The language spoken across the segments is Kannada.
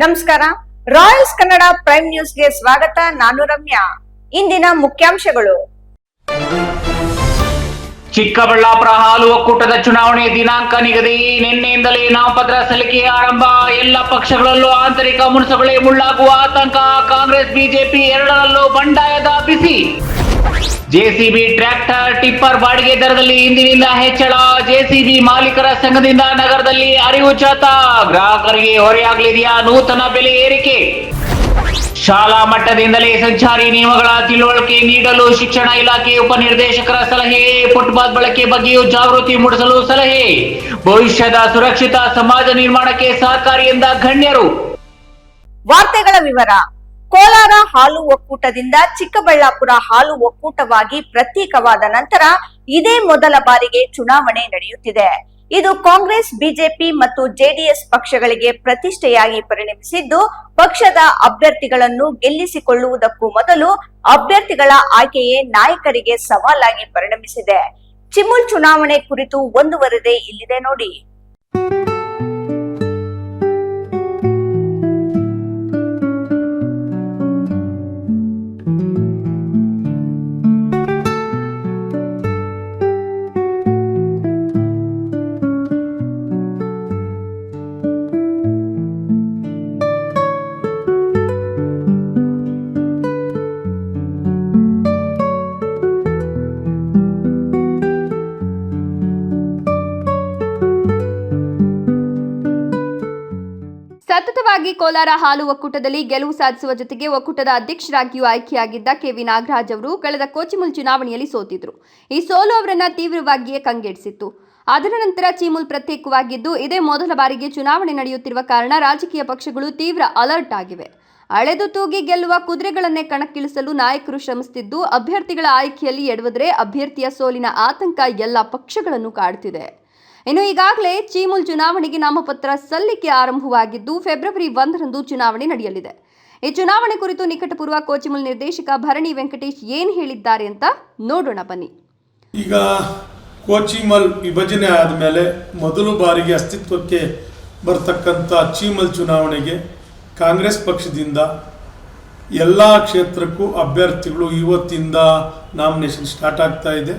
ನಮಸ್ಕಾರ. ರಾಯಲ್ಸ್ ಕನ್ನಡ ಪ್ರೈಮ್ ನ್ಯೂಸ್ಗೆ ಸ್ವಾಗತ. ನಾನು ರಮ್ಯಾ. ಇಂದಿನ ಮುಖ್ಯಾಂಶಗಳು. ಚಿಕ್ಕಬಳ್ಳಾಪುರ ಹಾಲು ಒಕ್ಕೂಟದ ಚುನಾವಣೆ ದಿನಾಂಕ ನಿಗದಿ. ನಿನ್ನೆಯಿಂದಲೇ ನಾಮಪತ್ರ ಸಲ್ಲಿಕೆ ಆರಂಭ. ಎಲ್ಲ ಪಕ್ಷಗಳಲ್ಲೂ ಆಂತರಿಕ ಮುನ್ಸಬಳೆ ಮುಳ್ಳಾಗುವ ಆತಂಕ. ಕಾಂಗ್ರೆಸ್, ಬಿಜೆಪಿ ಎರಡರಲ್ಲೂ ಬಂಡಾಯದ ಬಿಸಿ ಜೆಸಿಬಿ ಟ್ರ್ಯಾಕ್ಟರ್ ಟಿಪ್ಪರ್ ಬಾಡಿಗೆ ದರದಲ್ಲಿ ಇಂದಿನಿಂದ ಹೆಚ್ಚಳ. ಜೆಸಿಬಿ ಮಾಲೀಕರ ಸಂಘದಿಂದ ನಗರದಲ್ಲಿ ಅರಿವು ಚಾತ ಗ್ರಾಹಕರಿಗೆ ಹೊರೆಯಾಗಲಿದೆಯಾ ನೂತನ ಬೆಲೆ ಏರಿಕೆ? ಶಾಲಾ ಮಟ್ಟದಿಂದಲೇ ಸಂಚಾರಿ ನಿಯಮಗಳ ತಿಳುವಳಿಕೆ ನೀಡಲು ಶಿಕ್ಷಣ ಇಲಾಖೆ ಉಪನಿರ್ದೇಶಕರ ಸಲಹೆ. ಫುಟ್ಬಾಲ್ ಬಳಕೆ ಬಗ್ಗೆಯೂ ಜಾಗೃತಿ ಮೂಡಿಸಲು ಸಲಹೆ. ಭವಿಷ್ಯದ ಸುರಕ್ಷಿತ ಸಮಾಜ ನಿರ್ಮಾಣಕ್ಕೆ ಸಹಕಾರಿ ಎಂದ ಗಣ್ಯರು. ವಾರ್ತೆಗಳ ವಿವರ. ಕೋಲಾರ ಹಾಲು ಒಕ್ಕೂಟದಿಂದ ಚಿಕ್ಕಬಳ್ಳಾಪುರ ಹಾಲು ಒಕ್ಕೂಟವಾಗಿ ಪ್ರತ್ಯೇಕವಾದ ನಂತರ ಇದೇ ಮೊದಲ ಬಾರಿಗೆ ಚುನಾವಣೆ ನಡೆಯುತ್ತಿದೆ. ಇದು ಕಾಂಗ್ರೆಸ್, ಬಿಜೆಪಿ ಮತ್ತು ಜೆಡಿಎಸ್ ಪಕ್ಷಗಳಿಗೆ ಪ್ರತಿಷ್ಠೆಯಾಗಿ ಪರಿಣಮಿಸಿದ್ದು, ಪಕ್ಷದ ಅಭ್ಯರ್ಥಿಗಳನ್ನು ಗೆಲ್ಲಿಸಿಕೊಳ್ಳುವುದಕ್ಕೂ ಮೊದಲು ಅಭ್ಯರ್ಥಿಗಳ ಆಯ್ಕೆಯೇ ನಾಯಕರಿಗೆ ಸವಾಲಾಗಿ ಪರಿಣಮಿಸಿದೆ. ಚಿಮುಲ್ ಚುನಾವಣೆ ಕುರಿತು ಒಂದು ವರದಿ ಇಲ್ಲಿದೆ ನೋಡಿ. ಸತತವಾಗಿ ಕೋಲಾರ ಹಾಲು ಒಕ್ಕೂಟದಲ್ಲಿ ಗೆಲುವು ಸಾಧಿಸುವ ಜೊತೆಗೆ ಒಕ್ಕೂಟದ ಅಧ್ಯಕ್ಷರಾಗಿಯೂ ಆಯ್ಕೆಯಾಗಿದ್ದ ಕೆವಿ ನಾಗರಾಜ್ ಅವರು ಕಳೆದ ಕೋಚಿಮುಲ್ ಚುನಾವಣೆಯಲ್ಲಿ ಸೋತಿದ್ರು. ಈ ಸೋಲು ಅವರನ್ನ ತೀವ್ರವಾಗಿಯೇ ಕಂಗೆಡಿಸಿತ್ತು. ಅದರ ನಂತರ ಚೀಮುಲ್ ಪ್ರತ್ಯೇಕವಾಗಿದ್ದು, ಇದೇ ಮೊದಲ ಬಾರಿಗೆ ಚುನಾವಣೆ ನಡೆಯುತ್ತಿರುವ ಕಾರಣ ರಾಜಕೀಯ ಪಕ್ಷಗಳು ತೀವ್ರ ಅಲರ್ಟ್ ಆಗಿವೆ. ಅಳೆದು ತೂಗಿ ಗೆಲ್ಲುವ ಕುದುರೆಗಳನ್ನೇ ಕಣಕ್ಕಿಳಿಸಲು ನಾಯಕರು ಶ್ರಮಿಸುತ್ತಿದ್ದು ಅಭ್ಯರ್ಥಿಗಳ ಆಯ್ಕೆಯಲ್ಲಿ ಎಡವದ್ರೆ ಅಭ್ಯರ್ಥಿಯ ಸೋಲಿನ ಆತಂಕ ಎಲ್ಲ ಪಕ್ಷಗಳನ್ನು ಕಾಡುತ್ತಿದೆ ಇನ್ನು ಈಗಾಗಲೇ ಚೀಮುಲ್ ಚುನಾವಣೆಗೆ ನಾಮಪತ್ರ ಸಲ್ಲಿಕೆ ಆರಂಭವಾಗಿದ್ದು, ಫೆಬ್ರವರಿ ಒಂದರಂದು ಚುನಾವಣೆ ನಡೆಯಲಿದೆ. ಈ ಚುನಾವಣೆ ಕುರಿತು ನಿಕಟಪೂರ್ವ ಕೋಚಿಮುಲ್ ನಿರ್ದೇಶಕ ಭರಣಿ ವೆಂಕಟೇಶ್ ಏನು ಹೇಳಿದ್ದಾರೆ ಅಂತ ನೋಡೋಣ ಬನ್ನಿ. ಈಗ ಕೋಚಿಮಲ್ ವಿಭಜನೆ ಆದಮೇಲೆ ಮೊದಲು ಬಾರಿಗೆ ಅಸ್ತಿತ್ವಕ್ಕೆ ಬರ್ತಕ್ಕಂಥ ಚೀಮಲ್ ಚುನಾವಣೆಗೆ ಕಾಂಗ್ರೆಸ್ ಪಕ್ಷದಿಂದ ಎಲ್ಲ ಕ್ಷೇತ್ರಕ್ಕೂ ಅಭ್ಯರ್ಥಿಗಳು ಇವತ್ತಿಂದ ನಾಮಿನೇಷನ್ ಸ್ಟಾರ್ಟ್ ಆಗ್ತಾ ಇದೆ.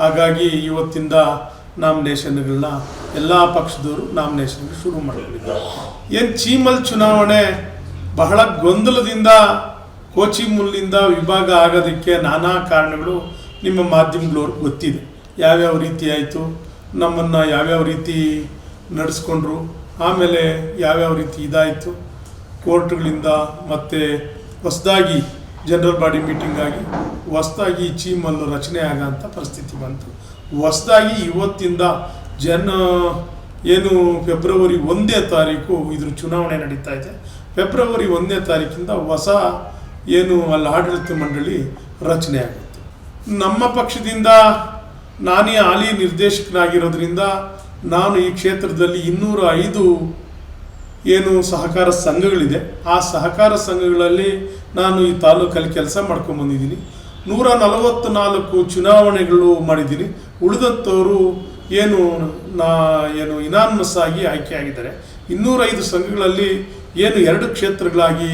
ಹಾಗಾಗಿ ಇವತ್ತಿಂದ ನಾಮಿನೇಷನ್ಗಳನ್ನ ಎಲ್ಲ ಪಕ್ಷದವರು ನಾಮಿನೇಷನ್ ಶುರು ಮಾಡಿಕೊಂಡಿದ್ದಾರೆ. ಏನು ಚೀಮಲ್ ಚುನಾವಣೆ ಬಹಳ ಗೊಂದಲದಿಂದ ಕೋಚಿಮುಲ್ಲಿಂದ ವಿಭಾಗ ಆಗೋದಕ್ಕೆ ನಾನಾ ಕಾರಣಗಳು ನಿಮ್ಮ ಮಾಧ್ಯಮಗಳವ್ರಿಗೆ ಗೊತ್ತಿದೆ. ಯಾವ್ಯಾವ ರೀತಿ ಆಯಿತು, ನಮ್ಮನ್ನು ಯಾವ್ಯಾವ ರೀತಿ ನಡೆಸ್ಕೊಂಡ್ರು, ಆಮೇಲೆ ಯಾವ್ಯಾವ ರೀತಿ ಇದಾಯಿತು, ಕೋರ್ಟ್ಗಳಿಂದ ಮತ್ತು ಹೊಸದಾಗಿ ಜನರಲ್ ಬಾಡಿ ಮೀಟಿಂಗ್ ಆಗಿ, ಹೊಸದಾಗಿ ಚೀಮಲ್ಲು ರಚನೆ ಆಗೋಂಥ ಪರಿಸ್ಥಿತಿ ಬಂತು. ಹೊಸದಾಗಿ ಇವತ್ತಿಂದ ಜನ, ಏನು ಫೆಬ್ರವರಿ ಒಂದನೇ ತಾರೀಕು ಇದ್ರ ಚುನಾವಣೆ ನಡೀತಾ ಇದೆ. ಫೆಬ್ರವರಿ ಒಂದನೇ ತಾರೀಕಿಂದ ಹೊಸ ಏನು ಅಲ್ಲಿ ಆಡಳಿತ ಮಂಡಳಿ ರಚನೆ ಆಗುತ್ತೆ. ನಮ್ಮ ಪಕ್ಷದಿಂದ ನಾನೇ ಹಾಲಿ ನಿರ್ದೇಶಕನಾಗಿರೋದ್ರಿಂದ ನಾನು ಈ ಕ್ಷೇತ್ರದಲ್ಲಿ ಇನ್ನೂರ ಐದು ಏನು ಸಹಕಾರ ಸಂಘಗಳಿದೆ. ಆ ಸಹಕಾರ ಸಂಘಗಳಲ್ಲಿ ನಾನು ಈ ತಾಲೂಕಲ್ಲಿ ಕೆಲಸ ಮಾಡ್ಕೊಂಬಂದಿದ್ದೀನಿ ನೂರ ನಲವತ್ತು ನಾಲ್ಕು ಚುನಾವಣೆಗಳು ಮಾಡಿದ್ದೀನಿ. ಉಳಿದಂಥವರು ಏನು ನಾ ಏನು ಇನಾನ್ಮಸ್ ಆಗಿ ಆಯ್ಕೆಯಾಗಿದ್ದಾರೆ ಇನ್ನೂರೈದು ಸಂಘಗಳಲ್ಲಿ ಏನು ಎರಡು ಕ್ಷೇತ್ರಗಳಾಗಿ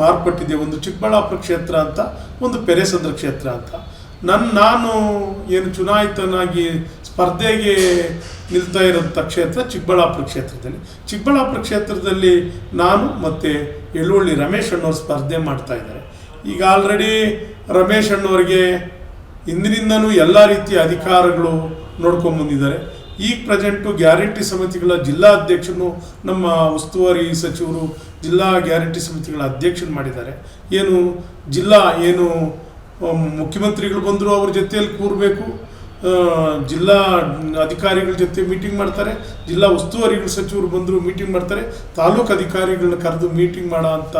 ಮಾರ್ಪಟ್ಟಿದೆ. ಒಂದು ಚಿಕ್ಕಬಳ್ಳಾಪುರ ಕ್ಷೇತ್ರ ಅಂತ, ಒಂದು ಪೆರೇಸಂದ್ರ ಕ್ಷೇತ್ರ ಅಂತ. ನನ್ನ ನಾನು ಏನು ಚುನಾಯಿತನಾಗಿ ಸ್ಪರ್ಧೆಗೆ ನಿಲ್ತಾ ಇರೋಂಥ ಕ್ಷೇತ್ರ ಚಿಕ್ಕಬಳ್ಳಾಪುರ ಕ್ಷೇತ್ರದಲ್ಲಿ. ಚಿಕ್ಕಬಳ್ಳಾಪುರ ಕ್ಷೇತ್ರದಲ್ಲಿ ನಾನು ಮತ್ತು ಎಳ್ಳುಳ್ಳಿ ರಮೇಶ್ ಅಣ್ಣವ್ರು ಸ್ಪರ್ಧೆ ಮಾಡ್ತಾ ಇದ್ದಾರೆ. ಈಗ ಆಲ್ರೆಡಿ ರಮೇಶ್ ಅಣ್ಣವರಿಗೆ ಇಂದಿನಿಂದನೂ ಎಲ್ಲ ರೀತಿಯ ಅಧಿಕಾರಗಳು ನೋಡ್ಕೊಂಬಂದಿದ್ದಾರೆ ಈಗ ಪ್ರೆಸೆಂಟು ಗ್ಯಾರಂಟಿ ಸಮಿತಿಗಳ ಜಿಲ್ಲಾ ಅಧ್ಯಕ್ಷನು ನಮ್ಮ ಉಸ್ತುವಾರಿ ಸಚಿವರು ಜಿಲ್ಲಾ ಗ್ಯಾರಂಟಿ ಸಮಿತಿಗಳ ಅಧ್ಯಕ್ಷನ ಮಾಡಿದ್ದಾರೆ. ಏನು ಜಿಲ್ಲಾ ಏನು, ಮುಖ್ಯಮಂತ್ರಿಗಳು ಬಂದರೂ ಅವ್ರ ಜೊತೆಯಲ್ಲಿ ಕೂರಬೇಕು ಜಿಲ್ಲಾ ಅಧಿಕಾರಿಗಳ ಜೊತೆ ಮೀಟಿಂಗ್ ಮಾಡ್ತಾರೆ. ಜಿಲ್ಲಾ ಉಸ್ತುವಾರಿಗಳ ಸಚಿವರು ಬಂದರೂ ಮೀಟಿಂಗ್ ಮಾಡ್ತಾರೆ. ತಾಲೂಕು ಅಧಿಕಾರಿಗಳನ್ನ ಕರೆದು ಮೀಟಿಂಗ್ ಮಾಡೋ ಅಂಥ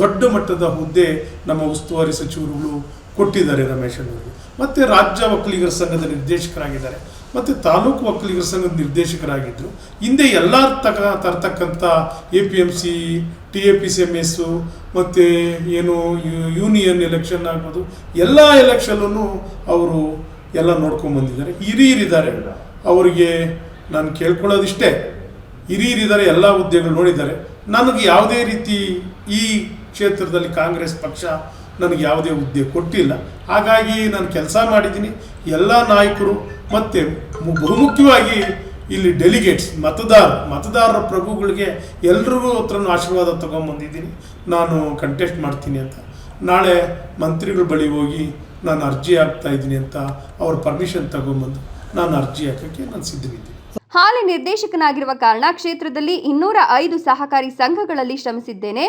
ದೊಡ್ಡ ಮಟ್ಟದ ಹುದ್ದೆ ನಮ್ಮ ಉಸ್ತುವಾರಿ ಸಚಿವರುಗಳು ಕೊಟ್ಟಿದ್ದಾರೆ ರಮೇಶ್ ಅವರು ಮತ್ತು ರಾಜ್ಯ ಒಕ್ಕಲಿಗರ ಸಂಘದ ನಿರ್ದೇಶಕರಾಗಿದ್ದಾರೆ. ಮತ್ತು ತಾಲೂಕು ಒಕ್ಕಲಿಗರ ಸಂಘದ ನಿರ್ದೇಶಕರಾಗಿದ್ದರು ಹಿಂದೆ ಎಲ್ಲ ತಕ ತರ್ತಕ್ಕಂಥ A P M C, T A P C M S ಮತ್ತು ಏನು ಯೂನಿಯನ್ ಎಲೆಕ್ಷನ್ ಆಗ್ಬೋದು, ಎಲ್ಲ ಎಲೆಕ್ಷನಲ್ಲೂ ಅವರು ಎಲ್ಲ ನೋಡ್ಕೊಂಬಂದಿದ್ದಾರೆ ಹಿರಿಯರಿದ್ದಾರೆ. ಅವರಿಗೆ ನಾನು ಕೇಳ್ಕೊಳ್ಳೋದಿಷ್ಟೇ. ಹಿರಿಯರಿದ್ದಾರೆ, ಎಲ್ಲ ಹುದ್ದೆಗಳು ನೋಡಿದ್ದಾರೆ. ನನಗೆ ಯಾವುದೇ ರೀತಿ ಈ ಕ್ಷೇತ್ರದಲ್ಲಿ ಕಾಂಗ್ರೆಸ್ ಪಕ್ಷ ನನಗೆ ಯಾವುದೇ ಹುದ್ದೆ ಕೊಟ್ಟಿಲ್ಲ. ಹಾಗಾಗಿ ನಾನು ಕೆಲಸ ಮಾಡಿದ್ದೀನಿ. ಎಲ್ಲ ನಾಯಕರು ಮತ್ತು ಬಹುಮುಖ್ಯವಾಗಿ ಇಲ್ಲಿ ಡೆಲಿಗೇಟ್ಸ್ ಮತದಾರ, ಮತದಾರರ ಪ್ರಭುಗಳಿಗೆ ಎಲ್ರಿಗೂ ಹತ್ರನೂ ಆಶೀರ್ವಾದ ತೊಗೊಂಬಂದಿದ್ದೀನಿ. ನಾನು ಕಂಟೆಸ್ಟ್ ಮಾಡ್ತೀನಿ ಅಂತ. ನಾಳೆ ಮಂತ್ರಿಗಳ ಬಳಿ ಹೋಗಿ ನಾನು ಅರ್ಜಿ ಹಾಕ್ತಾ ಇದ್ದೀನಿ ಅಂತ ಅವ್ರ ಪರ್ಮಿಷನ್ ತಗೊಂಬಂದು ನಾನು ಅರ್ಜಿ ಹಾಕೋಕ್ಕೆ ನಾನು ಸಿದ್ಧವಿದ್ದೀನಿ. ಹಾಲಿ ನಿರ್ದೇಶಕನಾಗಿರುವ ಕಾರಣ ಕ್ಷೇತ್ರದಲ್ಲಿ ಇನ್ನೂರ ಐದು ಸಹಕಾರಿ ಸಂಘಗಳಲ್ಲಿ ಶ್ರಮಿಸಿದ್ದೇನೆ.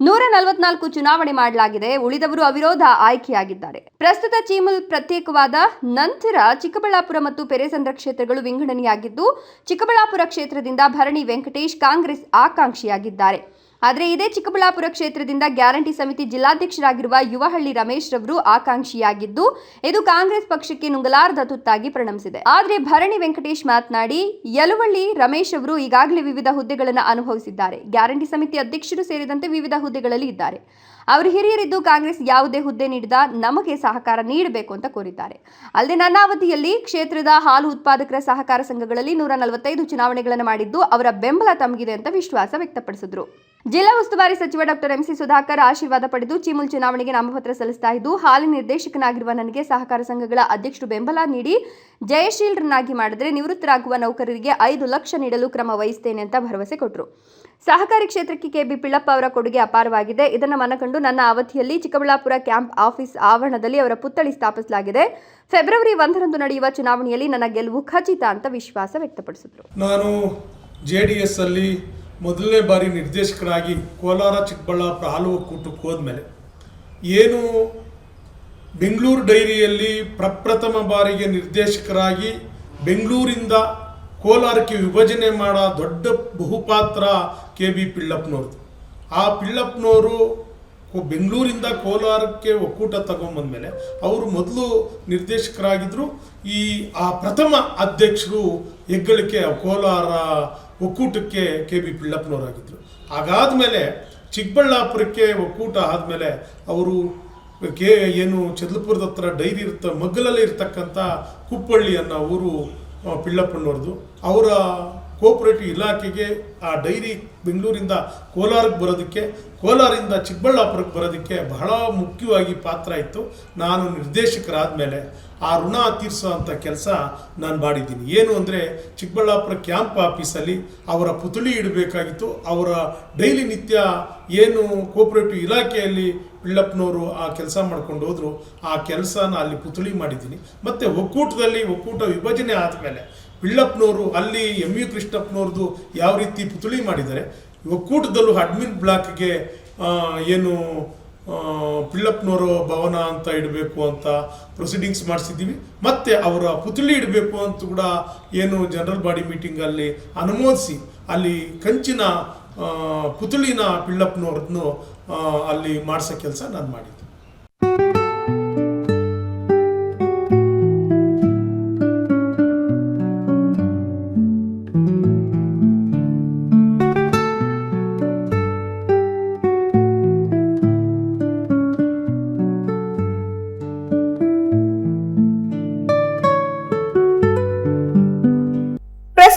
ನೂರ ನಲವತ್ನಾಲ್ಕು ಚುನಾವಣೆ ಮಾಡಲಾಗಿದೆ. ಉಳಿದವರು ಅವಿರೋಧ ಆಯ್ಕೆಯಾಗಿದ್ದಾರೆ. ಪ್ರಸ್ತುತ ಚೀಮಲ್ ಪ್ರತ್ಯೇಕವಾದ ನಂತರ ಚಿಕ್ಕಬಳ್ಳಾಪುರ ಮತ್ತು ಪೆರೇಸಂದ್ರ ಕ್ಷೇತ್ರಗಳು ವಿಂಗಡಣೆಯಾಗಿದ್ದು, ಚಿಕ್ಕಬಳ್ಳಾಪುರ ಕ್ಷೇತ್ರದಿಂದ ಭರಣಿ ವೆಂಕಟೇಶ್ ಕಾಂಗ್ರೆಸ್ ಆಕಾಂಕ್ಷಿಯಾಗಿದ್ದಾರೆ. ಆದರೆ ಇದೇ ಚಿಕ್ಕಬಳ್ಳಾಪುರ ಕ್ಷೇತ್ರದಿಂದ ಗ್ಯಾರಂಟಿ ಸಮಿತಿ ಜಿಲ್ಲಾಧ್ಯಕ್ಷರಾಗಿರುವ ಯುವಹಳ್ಳಿ ರಮೇಶ್ ರವರು ಆಕಾಂಕ್ಷಿಯಾಗಿದ್ದು, ಇದು ಕಾಂಗ್ರೆಸ್ ಪಕ್ಷಕ್ಕೆ ನುಂಗಲಾರದ ತುತ್ತಾಗಿ ಪರಿಣಮಿಸಿದೆ. ಆದರೆ ಭರಣಿ ವೆಂಕಟೇಶ್ ಮಾತನಾಡಿ, ಯಲುವಳ್ಳಿ ರಮೇಶ್ ಅವರು ಈಗಾಗಲೇ ವಿವಿಧ ಹುದ್ದೆಗಳನ್ನು ಅನುಭವಿಸಿದ್ದಾರೆ. ಗ್ಯಾರಂಟಿ ಸಮಿತಿ ಅಧ್ಯಕ್ಷರು ಸೇರಿದಂತೆ ವಿವಿಧ ಹುದ್ದೆಗಳಲ್ಲಿ ಇದ್ದಾರೆ. ಅವರು ಹಿರಿಯರಿದ್ದು ಕಾಂಗ್ರೆಸ್ ಯಾವುದೇ ಹುದ್ದೆ ನೀಡಿದ ನಮಗೆ ಸಹಕಾರ ನೀಡಬೇಕು ಅಂತ ಕೋರಿದ್ದಾರೆ. ಅಲ್ಲದೆ ನನ್ನ ಅವಧಿಯಲ್ಲಿ ಕ್ಷೇತ್ರದ ಹಾಲು ಉತ್ಪಾದಕರ ಸಹಕಾರ ಸಂಘಗಳಲ್ಲಿ ನೂರ ನಲವತ್ತೈದು ಚುನಾವಣೆಗಳನ್ನು ಮಾಡಿದ್ದು ಅವರ ಬೆಂಬಲ ತಮಗಿದೆ ಅಂತ ವಿಶ್ವಾಸ ವ್ಯಕ್ತಪಡಿಸಿದ್ರು. ಜಿಲ್ಲಾ ಉಸ್ತುವಾರಿ ಸಚಿವ ಡಾಕ್ಟರ್ ಎಂಸಿ ಸುಧಾಕರ್ ಆಶೀರ್ವಾದ ಪಡೆದು ಚಿಮುಲ್ ಚುನಾವಣೆಗೆ ನಾಮಪತ್ರ ಸಲ್ಲಿಸ್ತಾ ಇದ್ದು, ಹಾಲಿ ನಿರ್ದೇಶಕನಾಗಿರುವ ನನಗೆ ಸಹಕಾರ ಸಂಘಗಳ ಅಧ್ಯಕ್ಷರು ಬೆಂಬಲ ನೀಡಿ, ಜಯಶೀಲರನ್ನಾಗಿ ಮಾಡಿದರೆ ನಿವೃತ್ತರಾಗುವ ನೌಕರರಿಗೆ ಐದು ಲಕ್ಷ ನೀಡಲು ಕ್ರಮ ವಹಿಸ್ತೇನೆ ಅಂತ ಭರವಸೆ ಕೊಟ್ಟರು ಸಹಕಾರಿ ಕ್ಷೇತ್ರಕ್ಕೆ ಕೆ ಬಿ ಪಿಳ್ಳಪ್ಪ ಅವರ ಕೊಡುಗೆ ಅಪಾರವಾಗಿದೆ. ಇದನ್ನು ಮನಕಂಡು ನನ್ನ ಅವಧಿಯಲ್ಲಿ ಚಿಕ್ಕಬಳ್ಳಾಪುರ ಕ್ಯಾಂಪ್ ಆಫೀಸ್ ಆವರಣದಲ್ಲಿ ಅವರ ಪುತ್ಥಳಿ ಸ್ಥಾಪಿಸಲಾಗಿದೆ. ಫೆಬ್ರವರಿ ಒಂದರಂದು ನಡೆಯುವ ಚುನಾವಣೆಯಲ್ಲಿ ನನ್ನ ಗೆಲುವು ಖಚಿತ ಅಂತ ವಿಶ್ವಾಸ ವ್ಯಕ್ತಪಡಿಸಿದರು. ನಾನು ಜೆ ಡಿ ಎಸ್ ಅಲ್ಲಿ ಮೊದಲನೇ ಬಾರಿ ನಿರ್ದೇಶಕರಾಗಿ ಕೋಲಾರ, ಚಿಕ್ಕಬಳ್ಳಾಪುರ ಹಾಲು ಒಕ್ಕೂಟಕ್ಕೆ ಹೋದ್ಮೇಲೆ ಏನು ಬೆಂಗಳೂರು ಡೈರಿಯಲ್ಲಿ ಪ್ರಪ್ರಥಮ ಬಾರಿಗೆ ನಿರ್ದೇಶಕರಾಗಿ ಬೆಂಗಳೂರಿಂದ ಕೋಲಾರಕ್ಕೆ ವಿಭಜನೆ ಮಾಡೋ ದೊಡ್ಡ ಬಹುಪಾತ್ರ ಕೆ ಬಿ ಪಿಳ್ಳಪ್ಪನವ್ರದ್ದು ಆ ಪಿಳ್ಳಪ್ಪನವರು ಬೆಂಗಳೂರಿಂದ ಕೋಲಾರಕ್ಕೆ ಒಕ್ಕೂಟ ತಗೊಂಬಂದ್ಮೇಲೆ ಅವರು ಮೊದಲು ನಿರ್ದೇಶಕರಾಗಿದ್ದರು ಈ, ಆ ಪ್ರಥಮ ಅಧ್ಯಕ್ಷರು ಹೆಗ್ಗಳಿಕೆ ಕೋಲಾರ ಒಕ್ಕೂಟಕ್ಕೆ ಕೆ ಬಿ ಪಿಳ್ಳಪ್ಪನವರಾಗಿದ್ದರು ಹಾಗಾದ್ಮೇಲೆ ಚಿಕ್ಕಬಳ್ಳಾಪುರಕ್ಕೆ ಒಕ್ಕೂಟ ಆದಮೇಲೆ ಅವರು ಕೆ ಏನು ಚದಲಪುರದ ಹತ್ರ ಡೈರಿ ಇರ್ತ ಮಗ್ಗಲಲ್ಲಿ ಇರ್ತಕ್ಕಂಥ ಕುಪ್ಪಳ್ಳಿ ಅವರು ಪಿಳ್ಳಪ್ಪನವ್ರದ್ದು. ಅವರ ಕೋಪರೇಟಿವ್ ಇಲಾಖೆಗೆ ಆ ಡೈರಿ ಬೆಂಗಳೂರಿಂದ ಕೋಲಾರಕ್ಕೆ ಬರೋದಕ್ಕೆ ಕೋಲಾರಿಂದ ಚಿಕ್ಕಬಳ್ಳಾಪುರಕ್ಕೆ ಬರೋದಕ್ಕೆ ಬಹಳ ಮುಖ್ಯವಾಗಿ ಪಾತ್ರ ಇತ್ತು. ನಾನು ನಿರ್ದೇಶಕರಾದ ಮೇಲೆ ಆ ಋಣ ತೀರಿಸೋ ಅಂಥ ಕೆಲಸ ನಾನು ಮಾಡಿದ್ದೀನಿ. ಏನು ಅಂದರೆ ಚಿಕ್ಕಬಳ್ಳಾಪುರ ಕ್ಯಾಂಪ್ ಆಫೀಸಲ್ಲಿ ಅವರ ಪುತ್ಳಿ ಇಡಬೇಕಾಗಿತ್ತು. ಅವರ ಡೈಲಿ ನಿತ್ಯ ಏನು ಕೋಪರೇಟಿವ್ ಇಲಾಖೆಯಲ್ಲಿ ಪಿಳ್ಳಪ್ಪನವರು ಆ ಕೆಲಸ ಮಾಡ್ಕೊಂಡು ಹೋದರು. ಆ ಕೆಲಸನ ಅಲ್ಲಿ ಪುತ್ಳಿ ಮಾಡಿದ್ದೀನಿ. ಮತ್ತು ಒಕ್ಕೂಟದಲ್ಲಿ ಒಕ್ಕೂಟ ವಿಭಜನೆ ಆದಮೇಲೆ ಪಿಳ್ಳಪ್ಪನವರು ಅಲ್ಲಿ ಎಂ ಯು ಕೃಷ್ಣಪ್ಪನವ್ರದ್ದು ಯಾವ ರೀತಿ ಪುತ್ಳಿ ಮಾಡಿದ್ದಾರೆ. ಒಕ್ಕೂಟದಲ್ಲೂ ಅಡ್ಮಿನ್ ಬ್ಲಾಕ್ಗೆ ಏನು ಪಿಳ್ಳಪ್ಪನವರು ಭವನ ಅಂತ ಇಡಬೇಕು ಅಂತ ಪ್ರೊಸೀಡಿಂಗ್ಸ್ ಮಾಡಿಸಿದ್ದೀವಿ. ಮತ್ತು ಅವರ ಪುತ್ಳಿ ಇಡಬೇಕು ಅಂತ ಕೂಡ ಏನು ಜನರಲ್ ಬಾಡಿ ಮೀಟಿಂಗಲ್ಲಿ ಅನುಮೋದಿಸಿ, ಅಲ್ಲಿ ಕಂಚಿನ ಪುತ್ಳಿನ ಪಿಳ್ಳಪ್ಪನವ್ರನ್ನು ಅಲ್ಲಿ ಮಾಡಿಸೋ ಕೆಲಸ ನಾನು ಮಾಡಿದ್ದೆ.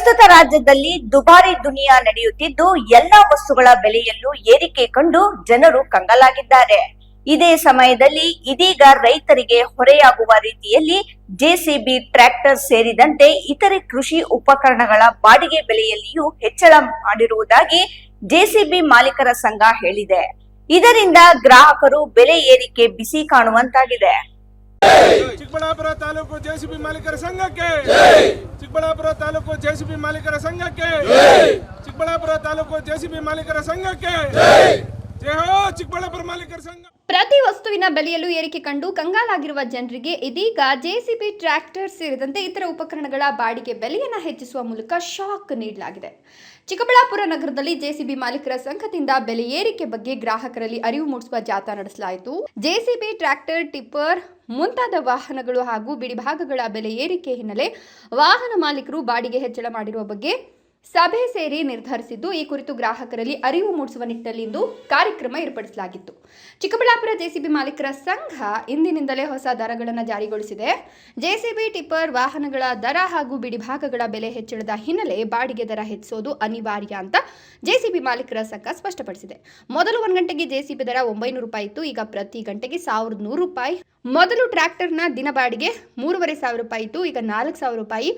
ಪ್ರಸ್ತುತ ರಾಜ್ಯದಲ್ಲಿ ದುಬಾರಿ ದುನಿಯಾ ನಡೆಯುತ್ತಿದ್ದು, ಎಲ್ಲಾ ವಸ್ತುಗಳ ಬೆಲೆಯಲ್ಲೂ ಏರಿಕೆ ಕಂಡು ಜನರು ಕಂಗಲಾಗಿದ್ದಾರೆ. ಇದೇ ಸಮಯದಲ್ಲಿ ಇದೀಗ ರೈತರಿಗೆ ಹೊರೆಯಾಗುವ ರೀತಿಯಲ್ಲಿ ಜೆಸಿಬಿ ಟ್ರ್ಯಾಕ್ಟರ್ ಸೇರಿದಂತೆ ಇತರೆ ಕೃಷಿ ಉಪಕರಣಗಳ ಬಾಡಿಗೆ ಬೆಲೆಯಲ್ಲಿಯೂ ಹೆಚ್ಚಳ ಮಾಡಿರುವುದಾಗಿ ಜೆಸಿಬಿ ಮಾಲೀಕರ ಸಂಘ ಹೇಳಿದೆ. ಇದರಿಂದ ಗ್ರಾಹಕರು ಬೆಲೆ ಏರಿಕೆ ಬಿಸಿ ಕಾಣುವಂತಾಗಿದೆ. ಚಿಕ್ಕಬಳ್ಳಾಪುರ ತಾಲೂಕು ಜೆಸಿಬಿ ಮಾಲೀಕರ ಸಂಘಕ್ಕೆ ಚಿಕ್ಕಬಳ್ಳಾಪುರ ತಾಲೂಕು ಜೆಸಿಬಿ ಮಾಲೀಕರ ಸಂಘಕ್ಕೆ ಚಿಕ್ಕಬಳ್ಳಾಪುರ ತಾಲೂಕು ಜೆಸಿಬಿ ಮಾಲೀಕರ ಸಂಘಕ್ಕೆ ಚಿಕ್ಕಬಳ್ಳಾಪುರ ಮಾಲೀಕರ ಸಂಘ! ಪ್ರತಿ ವಸ್ತುವಿನ ಬೆಲೆಯಲ್ಲೂ ಏರಿಕೆ ಕಂಡು ಕಂಗಾಲಾಗಿರುವ ಜನರಿಗೆ ಇದೀಗ ಜೆಸಿಬಿ ಟ್ರ್ಯಾಕ್ಟರ್ ಸೇರಿದಂತೆ ಇತರ ಉಪಕರಣಗಳ ಬಾಡಿಗೆ ಬೆಲೆಯನ್ನು ಹೆಚ್ಚಿಸುವ ಮೂಲಕ ಶಾಕ್ ನೀಡಲಾಗಿದೆ. ಚಿಕ್ಕಬಳ್ಳಾಪುರ ನಗರದಲ್ಲಿ ಜೆಸಿಬಿ ಮಾಲೀಕರ ಸಂಘದಿಂದ ಬೆಲೆ ಏರಿಕೆ ಬಗ್ಗೆ ಗ್ರಾಹಕರಲ್ಲಿ ಅರಿವು ಮೂಡಿಸುವ ಜಾಥಾ ನಡೆಸಲಾಯಿತು. ಜೆಸಿಬಿ ಟ್ರ್ಯಾಕ್ಟರ್, ಟಿಪ್ಪರ್ ಮುಂತಾದ ವಾಹನಗಳು ಹಾಗೂ ಬಿಡಿಭಾಗಗಳ ಬೆಲೆ ಏರಿಕೆ ಹಿನ್ನೆಲೆ ವಾಹನ ಮಾಲೀಕರು ಬಾಡಿಗೆ ಹೆಚ್ಚಳ ಮಾಡಿರುವ ಬಗ್ಗೆ ಸಭೆ ಸೇರಿ ನಿರ್ಧರಿಸಿದ್ದು, ಈ ಕುರಿತು ಗ್ರಾಹಕರಲ್ಲಿ ಅರಿವು ಮೂಡಿಸುವ ನಿಟ್ಟಿನಲ್ಲಿ ಇಂದು ಕಾರ್ಯಕ್ರಮ ಏರ್ಪಡಿಸಲಾಗಿತ್ತು. ಚಿಕ್ಕಬಳ್ಳಾಪುರ ಜೆಸಿಬಿ ಮಾಲೀಕರ ಸಂಘ ಇಂದಿನಿಂದಲೇ ಹೊಸ ದರಗಳನ್ನು ಜಾರಿಗೊಳಿಸಿದೆ. ಜೆಸಿಬಿ ಟಿಪ್ಪರ್ ವಾಹನಗಳ ದರ ಹಾಗೂ ಬಿಡಿಭಾಗಗಳ ಬೆಲೆ ಹೆಚ್ಚಳದ ಹಿನ್ನೆಲೆ ಬಾಡಿಗೆ ದರ ಹೆಚ್ಚಿಸೋದು ಅನಿವಾರ್ಯ ಅಂತ ಜೆಸಿಬಿ ಮಾಲೀಕರ ಸಂಘ ಸ್ಪಷ್ಟಪಡಿಸಿದೆ. ಮೊದಲು ಒಂದು ಗಂಟೆಗೆ ಜೆಸಿಬಿ ದರ ಒಂಬೈನೂರು ರೂಪಾಯಿ ಇತ್ತು, ಈಗ ಪ್ರತಿ ಗಂಟೆಗೆ ಸಾವಿರದ ನೂರು ರೂಪಾಯಿ. ಮೊದಲು ಟ್ರ್ಯಾಕ್ಟರ್ನ ದಿನ ಬಾಡಿಗೆ ಮೂರುವರೆ ಸಾವಿರ ರೂಪಾಯಿ ಇತ್ತು, ಈಗ ನಾಲ್ಕು ಸಾವಿರ ರೂಪಾಯಿ.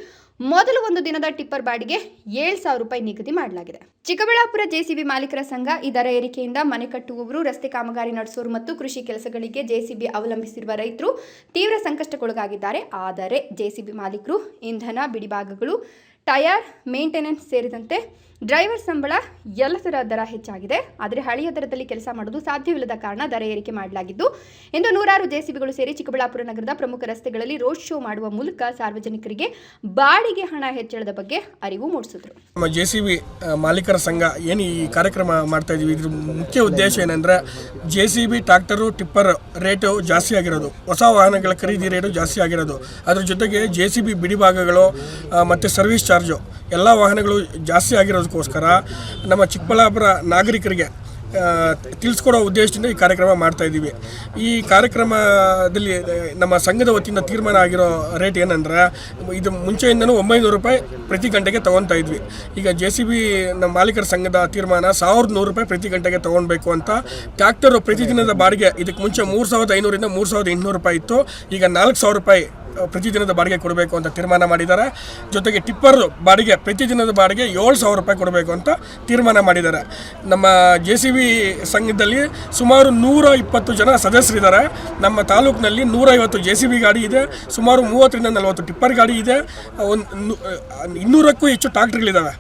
ಮೊದಲು ಒಂದು ದಿನದ ಟಿಪ್ಪರ್ ಬಾಡಿಗೆ ಏಳು ಸಾವಿರ ರೂಪಾಯಿ ನಿಗದಿ ಮಾಡಲಾಗಿದೆ. ಚಿಕ್ಕಬಳ್ಳಾಪುರ ಜೆಸಿಬಿ ಮಾಲೀಕರ ಸಂಘ, ಈ ದರ ಏರಿಕೆಯಿಂದ ಮನೆ ಕಟ್ಟುವವರು, ರಸ್ತೆ ಕಾಮಗಾರಿ ನಡೆಸೋರು ಮತ್ತು ಕೃಷಿ ಕೆಲಸಗಳಿಗೆ ಜೆಸಿಬಿ ಅವಲಂಬಿಸಿರುವ ರೈತರು ತೀವ್ರ ಸಂಕಷ್ಟಕ್ಕೊಳಗಾಗಿದ್ದಾರೆ. ಆದರೆ ಜೆಸಿಬಿ ಮಾಲೀಕರು ಇಂಧನ, ಬಿಡಿಭಾಗಗಳು, ಟಯರ್ ಮೇಂಟೆನೆನ್ಸ್ ಸೇರಿದಂತೆ ಡ್ರೈವರ್ ಸಂಬಳ ಎಲ್ಲದರ ದರ ಹೆಚ್ಚಾಗಿದೆ ಆದರೆ ಹಳೆಯ ದರದಲ್ಲಿ ಕೆಲಸ ಮಾಡೋದು ಸಾಧ್ಯವಿಲ್ಲದ ಕಾರಣ ದರ ಏರಿಕೆ ಮಾಡಲಾಗಿದ್ದು ಇಂದು ನೂರಾರು ಜೆಸಿಬಿಗಳು ಸೇರಿ ಚಿಕ್ಕಬಳ್ಳಾಪುರ ನಗರದ ಪ್ರಮುಖ ರಸ್ತೆಗಳಲ್ಲಿ ರೋಡ್ ಶೋ ಮಾಡುವ ಮೂಲಕ ಸಾರ್ವಜನಿಕರಿಗೆ ಬಾಡಿಗೆ ಹಣ ಹೆಚ್ಚಳದ ಬಗ್ಗೆ ಅರಿವು ಮೂಡಿಸಿದ್ರು. ನಮ್ಮ ಜೆಸಿಬಿ ಮಾಲೀಕರ ಸಂಘ ಏನು ಈ ಕಾರ್ಯಕ್ರಮ ಮಾಡ್ತಾ ಇದೀವಿ? ಇದ್ರ ಮುಖ್ಯ ಉದ್ದೇಶ ಏನಂದ್ರೆ ಜೆಸಿಬಿ ಟ್ರಾಕ್ಟರ್ ಟಿಪ್ಪರ್ ರೇಟು ಜಾಸ್ತಿ ಆಗಿರೋದು. ಹೊಸ ವಾಹನಗಳ ಖರೀದಿ ರೇಟು ಜಾಸ್ತಿ ಆಗಿರೋದು. ಅದ್ರ ಜೊತೆಗೆ ಜೆ ಸಿ ಬಿ ಬಿಡಿಭಾಗಗಳು ಆ, ಮತ್ತು ಸರ್ವಿಸ್ ಚಾರ್ಜು ಎಲ್ಲ ವಾಹನಗಳು ಜಾಸ್ತಿ ಆಗಿರೋದಕ್ಕೋಸ್ಕರ ನಮ್ಮ ಚಿಕ್ಕಬಳ್ಳಾಪುರ ನಾಗರಿಕರಿಗೆ ತಿಳಿಸ್ಕೊಡೋ ಉದ್ದೇಶದಿಂದ ಈ ಕಾರ್ಯಕ್ರಮ ಮಾಡ್ತಾ ಇದ್ದೀವಿ. ಈ ಕಾರ್ಯಕ್ರಮದಲ್ಲಿ ನಮ್ಮ ಸಂಘದ ವತಿಯಿಂದ ತೀರ್ಮಾನ ಆಗಿರೋ ರೇಟ್ ಏನಂದ್ರೆ, ಇದು ಮುಂಚೆಯಿಂದನೂ ಒಂಬೈನೂರು ರೂಪಾಯಿ ಪ್ರತಿ ಗಂಟೆಗೆ ತೊಗೊತಾ ಇದ್ವಿ. ಈಗ ಜೆ ಸಿ ಬಿ ನಮ್ಮ ಮಾಲೀಕರ ಸಂಘದ ತೀರ್ಮಾನ ಸಾವಿರದ ನೂರು ರೂಪಾಯಿ ಪ್ರತಿ ಗಂಟೆಗೆ ತೊಗೊಳ್ಬೇಕು ಅಂತ ಟ್ಯಾಕ್ಟರು ಪ್ರತಿದಿನದ ಬಾಡಿಗೆ, ಇದಕ್ಕೆ ಮುಂಚೆ ಮೂರು ಸಾವಿರದ ಐನೂರಿಂದ ಮೂರು ಸಾವಿರದ ಎಂಟುನೂರು ರೂಪಾಯಿ ಇತ್ತು. ಈಗ ನಾಲ್ಕು ಸಾವಿರ ರೂಪಾಯಿ ಪ್ರತಿದಿನದ ಬಾಡಿಗೆ ಕೊಡಬೇಕು ಅಂತ ತೀರ್ಮಾನ ಮಾಡಿದ್ದಾರೆ. ಜೊತೆಗೆ ಟಿಪ್ಪರ್ ಬಾಡಿಗೆ ಪ್ರತಿದಿನದ ಬಾಡಿಗೆ ಏಳು ಸಾವಿರ ರೂಪಾಯಿ ಕೊಡಬೇಕು ಅಂತ ತೀರ್ಮಾನ ಮಾಡಿದ್ದಾರೆ. ನಮ್ಮ ಜೆ ಸಿ ಬಿ ಸಂಘದಲ್ಲಿ ಸುಮಾರು ನೂರ ಇಪ್ಪತ್ತು ಜನ ಸದಸ್ಯರಿದ್ದಾರೆ. ನಮ್ಮ ತಾಲೂಕಿನಲ್ಲಿ ನೂರೈವತ್ತು ಜೆ ಸಿ ಬಿ ಗಾಡಿ ಇದೆ. ಸುಮಾರು ಮೂವತ್ತರಿಂದ ನಲವತ್ತು ಟಿಪ್ಪರ್ ಗಾಡಿ ಇದೆ. ಒಂದು ಇನ್ನೂರಕ್ಕೂ ಹೆಚ್ಚು ಟ್ರಾಕ್ಟರ್ಗಳಿದ್ದಾವೆ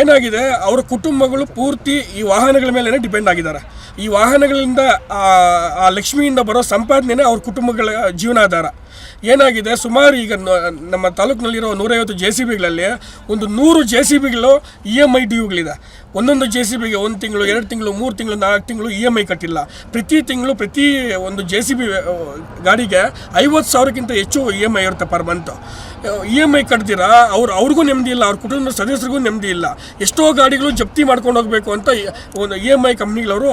ಏನಾಗಿದೆ? ಅವರ ಕುಟುಂಬಗಳು ಪೂರ್ತಿ ಈ ವಾಹನಗಳ ಮೇಲೆ ಡಿಪೆಂಡ್ ಆಗಿದ್ದಾರೆ. ಈ ವಾಹನಗಳಿಂದ ಆ ಲಕ್ಷ್ಮಿಯಿಂದ ಬರೋ ಸಂಪಾದನೆ ಅವ್ರ ಕುಟುಂಬಗಳ ಜೀವನಾಧಾರ. ಏನಾಗಿದೆ? ಸುಮಾರು ಈಗ ನಮ್ಮ ತಾಲೂಕಿನಲ್ಲಿರೋ ನೂರೈವತ್ತು ಜೆ ಸಿ ಬಿಗಳಲ್ಲಿ ಒಂದು ನೂರು ಜೆ ಸಿ ಬಿಗಳು ಇ ಎಂ ಐ ಡ್ಯೂಗಳಿದೆ ಒಂದೊಂದು ಜೆ ಸಿ ಬಿಗೆ ಒಂದು ತಿಂಗಳು, ಎರಡು ತಿಂಗಳು, ಮೂರು ತಿಂಗಳು, ನಾಲ್ಕು ತಿಂಗಳು ಇ ಎಂ ಐ ಕಟ್ಟಿಲ್ಲ. ಪ್ರತಿ ತಿಂಗಳು ಪ್ರತಿ ಒಂದು ಜೆ ಸಿ ಬಿ ಗಾಡಿಗೆ ಐವತ್ತು ಸಾವಿರಕ್ಕಿಂತ ಹೆಚ್ಚು ಇ ಎಂ ಐ ಇರುತ್ತೆ per month E M I ಕಟ್ದಿರ? ಅವ್ರು, ಅವ್ರಿಗೂ ನೆಮ್ಮದಿ ಇಲ್ಲ, ಅವ್ರ ಕುಟುಂಬದ ಸದಸ್ಯರಿಗೂ ನೆಮ್ಮದಿ ಇಲ್ಲ. ಎಷ್ಟೋ ಗಾಡಿಗಳು ಜಪ್ತಿ ಮಾಡ್ಕೊಂಡು ಹೋಗಬೇಕು ಅಂತ ಒಂದು ಇ ಎಂ ಐ ಕಂಪ್ನಿಗಳವರು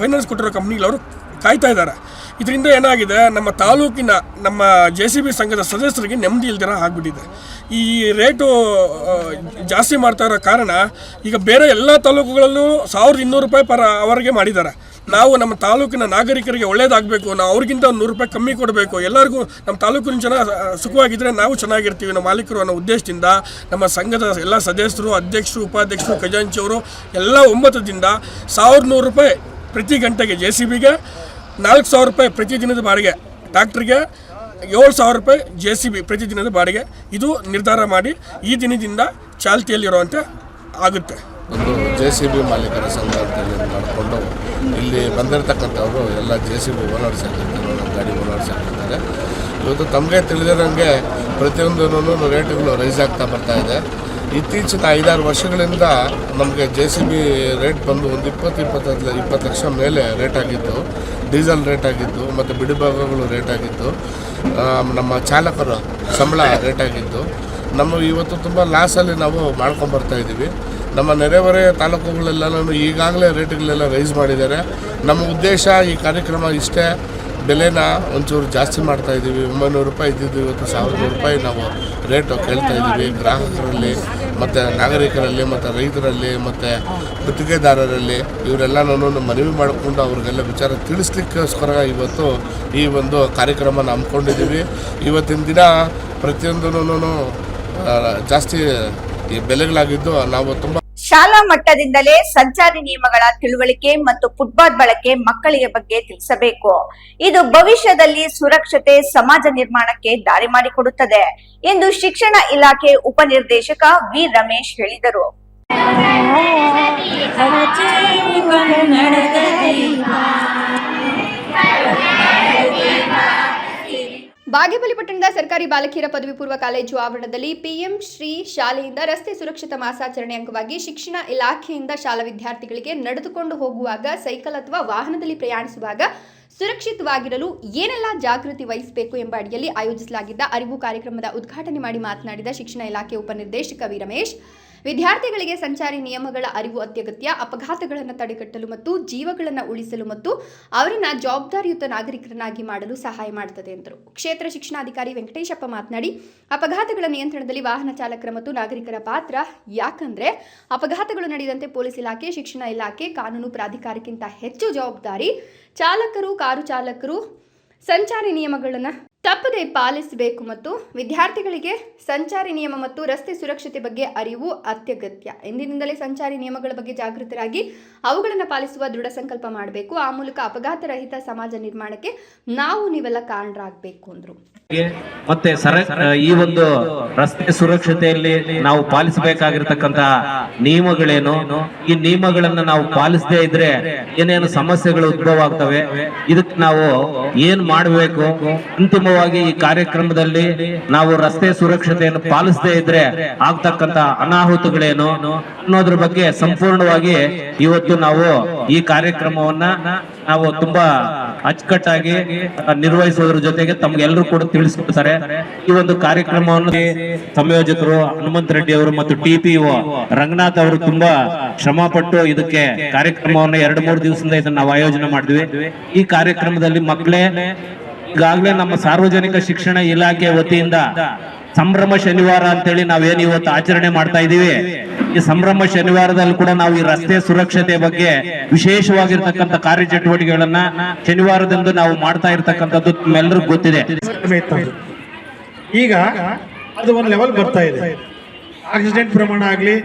ಫೈನಾನ್ಸ್ ಕೊಟ್ಟಿರೋ ಕಂಪ್ನಿಗಳವರು ಕಾಯ್ತಾ ಇದ್ದಾರೆ. ಇದರಿಂದ ಏನಾಗಿದೆ, ನಮ್ಮ ತಾಲೂಕಿನ ನಮ್ಮ ಜೆ ಸಿ ಬಿ ಸಂಘದ ಸದಸ್ಯರಿಗೆ ನೆಮ್ಮದಿ ಇಲ್ದಿರ ಆಗ್ಬಿಟ್ಟಿದೆ. ಈ ರೇಟು ಜಾಸ್ತಿ ಮಾಡ್ತಾ ಇರೋ ಕಾರಣ ಈಗ ಬೇರೆ ಎಲ್ಲ ತಾಲೂಕುಗಳಲ್ಲೂ ಸಾವಿರದ ಇನ್ನೂರು ರೂಪಾಯಿ ಪರ ಅವರಿಗೆ ಮಾಡಿದ್ದಾರೆ. ನಾವು ನಮ್ಮ ತಾಲೂಕಿನ ನಾಗರಿಕರಿಗೆ ಒಳ್ಳೇದಾಗಬೇಕು, ನಾವು ಅವ್ರಿಗಿಂತ ಒಂದು ನೂರು ರೂಪಾಯಿ ಕಮ್ಮಿ ಕೊಡಬೇಕು, ಎಲ್ಲರಿಗೂ ನಮ್ಮ ತಾಲೂಕಿನ ಜನ ಸುಖವಾಗಿದ್ದರೆ ನಾವು ಚೆನ್ನಾಗಿರ್ತೀವಿ ನಮ್ಮ ಮಾಲೀಕರು ಅನ್ನೋ ಉದ್ದೇಶದಿಂದ ನಮ್ಮ ಸಂಘದ ಎಲ್ಲ ಸದಸ್ಯರು, ಅಧ್ಯಕ್ಷರು, ಉಪಾಧ್ಯಕ್ಷರು, ಖಜಾಂಚಿಯವರು ಎಲ್ಲ ಒಮ್ಮತದಿಂದ ಸಾವಿರದ ನೂರು ರೂಪಾಯಿ ಪ್ರತಿ ಗಂಟೆಗೆ ಜೆ ಸಿ ಬಿಗೆ ನಾಲ್ಕು ಸಾವಿರ ರೂಪಾಯಿ ಪ್ರತಿದಿನದ ಬಾಡಿಗೆ. ಟ್ಯಾಕ್ಟ್ರಿಗೆ ಏಳು ಸಾವಿರ ರೂಪಾಯಿ ಜೆ ಸಿ ಬಿ ಪ್ರತಿದಿನದ ಬಾಡಿಗೆ. ಇದು ನಿರ್ಧಾರ ಮಾಡಿ ಈ ದಿನದಿಂದ ಚಾಲ್ತಿಯಲ್ಲಿರುವಂತೆ ಆಗುತ್ತೆ. ಒಂದು ಜೆ ಸಿ ಬಿ ಮಾಲೀಕರ ಸಂಘ ಅಂತೇಳಿ ಮಾಡಿಕೊಂಡು ಇಲ್ಲಿ ಬಂದಿರತಕ್ಕಂಥವರು ಎಲ್ಲ ಜೆ ಸಿ ಬಿ ಓನರ್ಸ್ ಆಗಿರ್ತಾರೆ ಗಾಡಿ ಓನರ್ಸ್ ಆಗಿರ್ತಾರೆ. ಇವತ್ತು ತಮಗೆ ತಿಳಿದಿರೋಂಗೆ ಪ್ರತಿಯೊಂದೂ ರೇಟ್ಗಳು ರೈಸ್ ಆಗ್ತಾ ಬರ್ತಾ ಇದೆ. ಇತ್ತೀಚಿನ ಐದಾರು ವರ್ಷಗಳಿಂದ ನಮಗೆ ಜೆ ಸಿ ಬಿ ರೇಟ್ ಬಂದು ಒಂದು ಇಪ್ಪತ್ತು, ಇಪ್ಪತ್ತೈದು, ಇಪ್ಪತ್ತು ಲಕ್ಷ ಮೇಲೆ ರೇಟ್ ಆಗಿತ್ತು. ಡೀಸೆಲ್ ರೇಟ್ ಆಗಿತ್ತು, ಮತ್ತು ಬಿಡಿಭಾಗಗಳು ರೇಟ್ ಆಗಿತ್ತು. ನಮ್ಮ ಚಾಲಕರ ಸಂಬಳ ರೇಟ್ ಆಗಿತ್ತು. ನಮ್ಮ ಇವತ್ತು ತುಂಬ ಲಾಸಲ್ಲಿ ನಾವು ಮಾಡ್ಕೊಂಬರ್ತಾ ಇದ್ದೀವಿ ನಮ್ಮ ನೆರೆಹೊರೆ ತಾಲೂಕುಗಳೆಲ್ಲನೂ ಈಗಾಗಲೇ ರೇಟ್ಗಳೆಲ್ಲ ರೈಸ್ ಮಾಡಿದ್ದಾರೆ. ನಮ್ಮ ಉದ್ದೇಶ ಈ ಕಾರ್ಯಕ್ರಮ ಇಷ್ಟೇ. ಬೆಲೆನ ಒಂಚೂರು ಜಾಸ್ತಿ ಮಾಡ್ತಾ ಇದ್ದೀವಿ ಒಂಬೈನೂರು ರೂಪಾಯಿ ಇದ್ದಿದ್ದು ಇವತ್ತು ಸಾವಿರದ ರೂಪಾಯಿ ನಾವು ರೇಟು ಕೇಳ್ತಾ ಇದ್ದೀವಿ ಗ್ರಾಹಕರಲ್ಲಿ ಮತ್ತು ನಾಗರಿಕರಲ್ಲಿ, ಮತ್ತು ರೈತರಲ್ಲಿ, ಮತ್ತು ಗುತ್ತಿಗೆದಾರರಲ್ಲಿ ಇವರೆಲ್ಲನೂ ಮನವಿ ಮಾಡಿಕೊಂಡು ಅವ್ರಿಗೆಲ್ಲ ವಿಚಾರ ತಿಳಿಸ್ಲಿಕ್ಕೋಸ್ಕರ ಇವತ್ತು ಈ ಒಂದು ಕಾರ್ಯಕ್ರಮನ ಹಮ್ಮಿಕೊಂಡಿದ್ದೀವಿ. ಇವತ್ತಿನ ದಿನ ಪ್ರತಿಯೊಂದೂ ಜಾಸ್ತಿ ಈ ಬೆಲೆಗಳಾಗಿದ್ದು ನಾವು ತುಂಬ ಶಾಲಾ ಮಟ್ಟದಿಂದಲೇ ಸಂಚಾರಿ ನಿಯಮಗಳ ತಿಳುವಳಿಕೆ ಮತ್ತು ಫುಟ್ಬಾಲ್ ಬಳಕೆ ಮಕ್ಕಳಿಗೆ ಬಗ್ಗೆ ತಿಳಿಸಬೇಕು. ಇದು ಭವಿಷ್ಯದಲ್ಲಿ ಸುರಕ್ಷತೆ, ಸಮಾಜ ನಿರ್ಮಾಣಕ್ಕೆ ದಾರಿ ಮಾಡಿಕೊಡುತ್ತದೆ ಎಂದು ಶಿಕ್ಷಣ ಇಲಾಖೆ ಉಪನಿರ್ದೇಶಕ ವಿ. ರಮೇಶ್ ಹೇಳಿದರು. ಬಾಗೇಪಲ್ಲಿ ಪಟ್ಟಣದ ಸರ್ಕಾರಿ ಬಾಲಕಿಯರ ಪದವಿ ಪೂರ್ವ ಕಾಲೇಜು ಆವರಣದಲ್ಲಿ ಪಿಎಂ ಶ್ರೀ ಶಾಲೆಯಿಂದ ರಸ್ತೆ ಸುರಕ್ಷತಾ ಮಾಸಾಚರಣೆ ಅಂಗವಾಗಿ ಶಿಕ್ಷಣ ಇಲಾಖೆಯಿಂದ ಶಾಲಾ ವಿದ್ಯಾರ್ಥಿಗಳಿಗೆ ನಡೆದುಕೊಂಡು ಹೋಗುವಾಗ, ಸೈಕಲ್ ಅಥವಾ ವಾಹನದಲ್ಲಿ ಪ್ರಯಾಣಿಸುವಾಗ ಸುರಕ್ಷಿತವಾಗಿರಲು ಏನೆಲ್ಲ ಜಾಗೃತಿ ವಹಿಸಬೇಕು ಎಂಬ ಅಡಿಯಲ್ಲಿ ಆಯೋಜಿಸಲಾಗಿದ್ದ ಅರಿವು ಕಾರ್ಯಕ್ರಮದ ಉದ್ಘಾಟನೆ ಮಾಡಿ ಮಾತನಾಡಿದ ಶಿಕ್ಷಣ ಇಲಾಖೆ ಉಪನಿರ್ದೇಶಕ ವಿ ರಮೇಶ್ ವಿದ್ಯಾರ್ಥಿಗಳಿಗೆ ಸಂಚಾರಿ ನಿಯಮಗಳ ಅರಿವು ಅತ್ಯಗತ್ಯ, ಅಪಘಾತಗಳನ್ನು ತಡೆಗಟ್ಟಲು ಮತ್ತು ಜೀವಗಳನ್ನು ಉಳಿಸಲು ಮತ್ತು ಅವರನ್ನ ಜವಾಬ್ದಾರಿಯುತ ನಾಗರಿಕರನ್ನಾಗಿ ಮಾಡಲು ಸಹಾಯ ಮಾಡುತ್ತದೆ ಎಂದರು. ಕ್ಷೇತ್ರ ಶಿಕ್ಷಣಾಧಿಕಾರಿ ವೆಂಕಟೇಶಪ್ಪ ಮಾತನಾಡಿ, ಅಪಘಾತಗಳ ನಿಯಂತ್ರಣದಲ್ಲಿ ವಾಹನ ಚಾಲಕರ ಮತ್ತು ನಾಗರಿಕರ ಪಾತ್ರ ಯಾಕಂದ್ರೆ ಅಪಘಾತಗಳು ನಡೆಯದಂತೆ ಪೊಲೀಸ್ ಇಲಾಖೆ, ಶಿಕ್ಷಣ ಇಲಾಖೆ, ಕಾನೂನು ಪ್ರಾಧಿಕಾರಕ್ಕಿಂತ ಹೆಚ್ಚು ಜವಾಬ್ದಾರಿ ಚಾಲಕರು, ಕಾರು ಚಾಲಕರು ಸಂಚಾರಿ ನಿಯಮಗಳನ್ನು ತಪ್ಪದೆ ಪಾಲಿಸಬೇಕು ಮತ್ತು ವಿದ್ಯಾರ್ಥಿಗಳಿಗೆ ಸಂಚಾರಿ ನಿಯಮ ಮತ್ತು ರಸ್ತೆ ಸುರಕ್ಷತೆ ಬಗ್ಗೆ ಅರಿವು ಅತ್ಯಗತ್ಯ. ಎಂದಿನಿಂದಲೇ ಸಂಚಾರಿ ನಿಯಮಗಳ ಬಗ್ಗೆ ಜಾಗೃತರಾಗಿ ಅವುಗಳನ್ನು ಪಾಲಿಸುವ ದೃಢ ಸಂಕಲ್ಪ ಮಾಡಬೇಕು. ಆ ಮೂಲಕ ಅಪಘಾತ ರಹಿತ ಸಮಾಜ ನಿರ್ಮಾಣಕ್ಕೆ ನಾವು ನೀವೆಲ್ಲ ಕಾರಣರಾಗಬೇಕು ಅಂದ್ರು. ಮತ್ತೆ ಸರ, ಈ ಒಂದು ರಸ್ತೆ ಸುರಕ್ಷತೆಯಲ್ಲಿ ನಾವು ಪಾಲಿಸಬೇಕಾಗಿರ್ತಕ್ಕಂತಹ ನಿಯಮಗಳೇನು? ಈ ನಿಯಮಗಳನ್ನ ನಾವು ಪಾಲಿಸದೇ ಇದ್ರೆ ಏನೇನು ಸಮಸ್ಯೆಗಳು ಉದ್ಭವ ಆಗ್ತವೆ? ಇದಕ್ಕೆ ನಾವು ಏನ್ ಮಾಡಬೇಕು? ಈ ಕಾರ್ಯಕ್ರಮದಲ್ಲಿ ನಾವು ರಸ್ತೆ ಸುರಕ್ಷತೆಯನ್ನು ಪಾಲಿಸದೇ ಇದ್ರೆ ಆಗ್ತಕ್ಕಂತ ಅನಾಹುತಗಳೇನು ಅನ್ನೋದ್ರ ಬಗ್ಗೆ ಸಂಪೂರ್ಣವಾಗಿ ಇವತ್ತು ನಾವು ಈ ಕಾರ್ಯಕ್ರಮವನ್ನ ನಾವು ತುಂಬಾ ಅಚ್ಚುಕಟ್ಟಾಗಿ ನಿರ್ವಹಿಸೋದ್ರ ಜೊತೆಗೆ ತಮ್ಗೆಲ್ಲರೂ ಕೂಡ ತಿಳಿಸ್ಕೊಡ್ತಾರೆ. ಈ ಒಂದು ಕಾರ್ಯಕ್ರಮವನ್ನು ಸಂಯೋಜಕರು ಹನುಮಂತ ರೆಡ್ಡಿ ಅವರು ಮತ್ತು ಟಿಪಿಒ ರಂಗನಾಥ್ ಅವರು ತುಂಬಾ ಶ್ರಮ ಪಟ್ಟು ಇದಕ್ಕೆ ಕಾರ್ಯಕ್ರಮವನ್ನು ಎರಡು ಮೂರು ದಿವಸದಿಂದ ಇದನ್ನ ನಾವು ಆಯೋಜನೆ ಮಾಡಿದ್ವಿ. ಈ ಕಾರ್ಯಕ್ರಮದಲ್ಲಿ ಮಕ್ಕಳೇ ಈಗಾಗಲೇ ನಮ್ಮ ಸಾರ್ವಜನಿಕ ಶಿಕ್ಷಣ ಇಲಾಖೆ ವತಿಯಿಂದ ಸಂಭ್ರಮ ಶನಿವಾರ ಅಂತೇಳಿ ನಾವೇನು ಇವತ್ತು ಆಚರಣೆ ಮಾಡ್ತಾ ಇದೀವಿ ಈ ಸಂಭ್ರಮ ಶನಿವಾರದಲ್ಲಿ ಕೂಡ ನಾವು ಈ ರಸ್ತೆ ಸುರಕ್ಷತೆ ಬಗ್ಗೆ ವಿಶೇಷವಾಗಿರ್ತಕ್ಕಂಥ ಕಾರ್ಯಚಟುವಟಿಕೆಗಳನ್ನ ಶನಿವಾರದಂದು ನಾವು ಮಾಡ್ತಾ ಇರ್ತಕ್ಕಂಥದ್ದು ಎಲ್ಲರಿಗೂ ಗೊತ್ತಿದೆ. ಈಗ ಅದು ಒಂದು ಲೆವೆಲ್ ಬರ್ತಾ ಇದೆ. ಆಕ್ಸಿಡೆಂಟ್ ಪ್ರಮಾಣ ಆಗಲಿ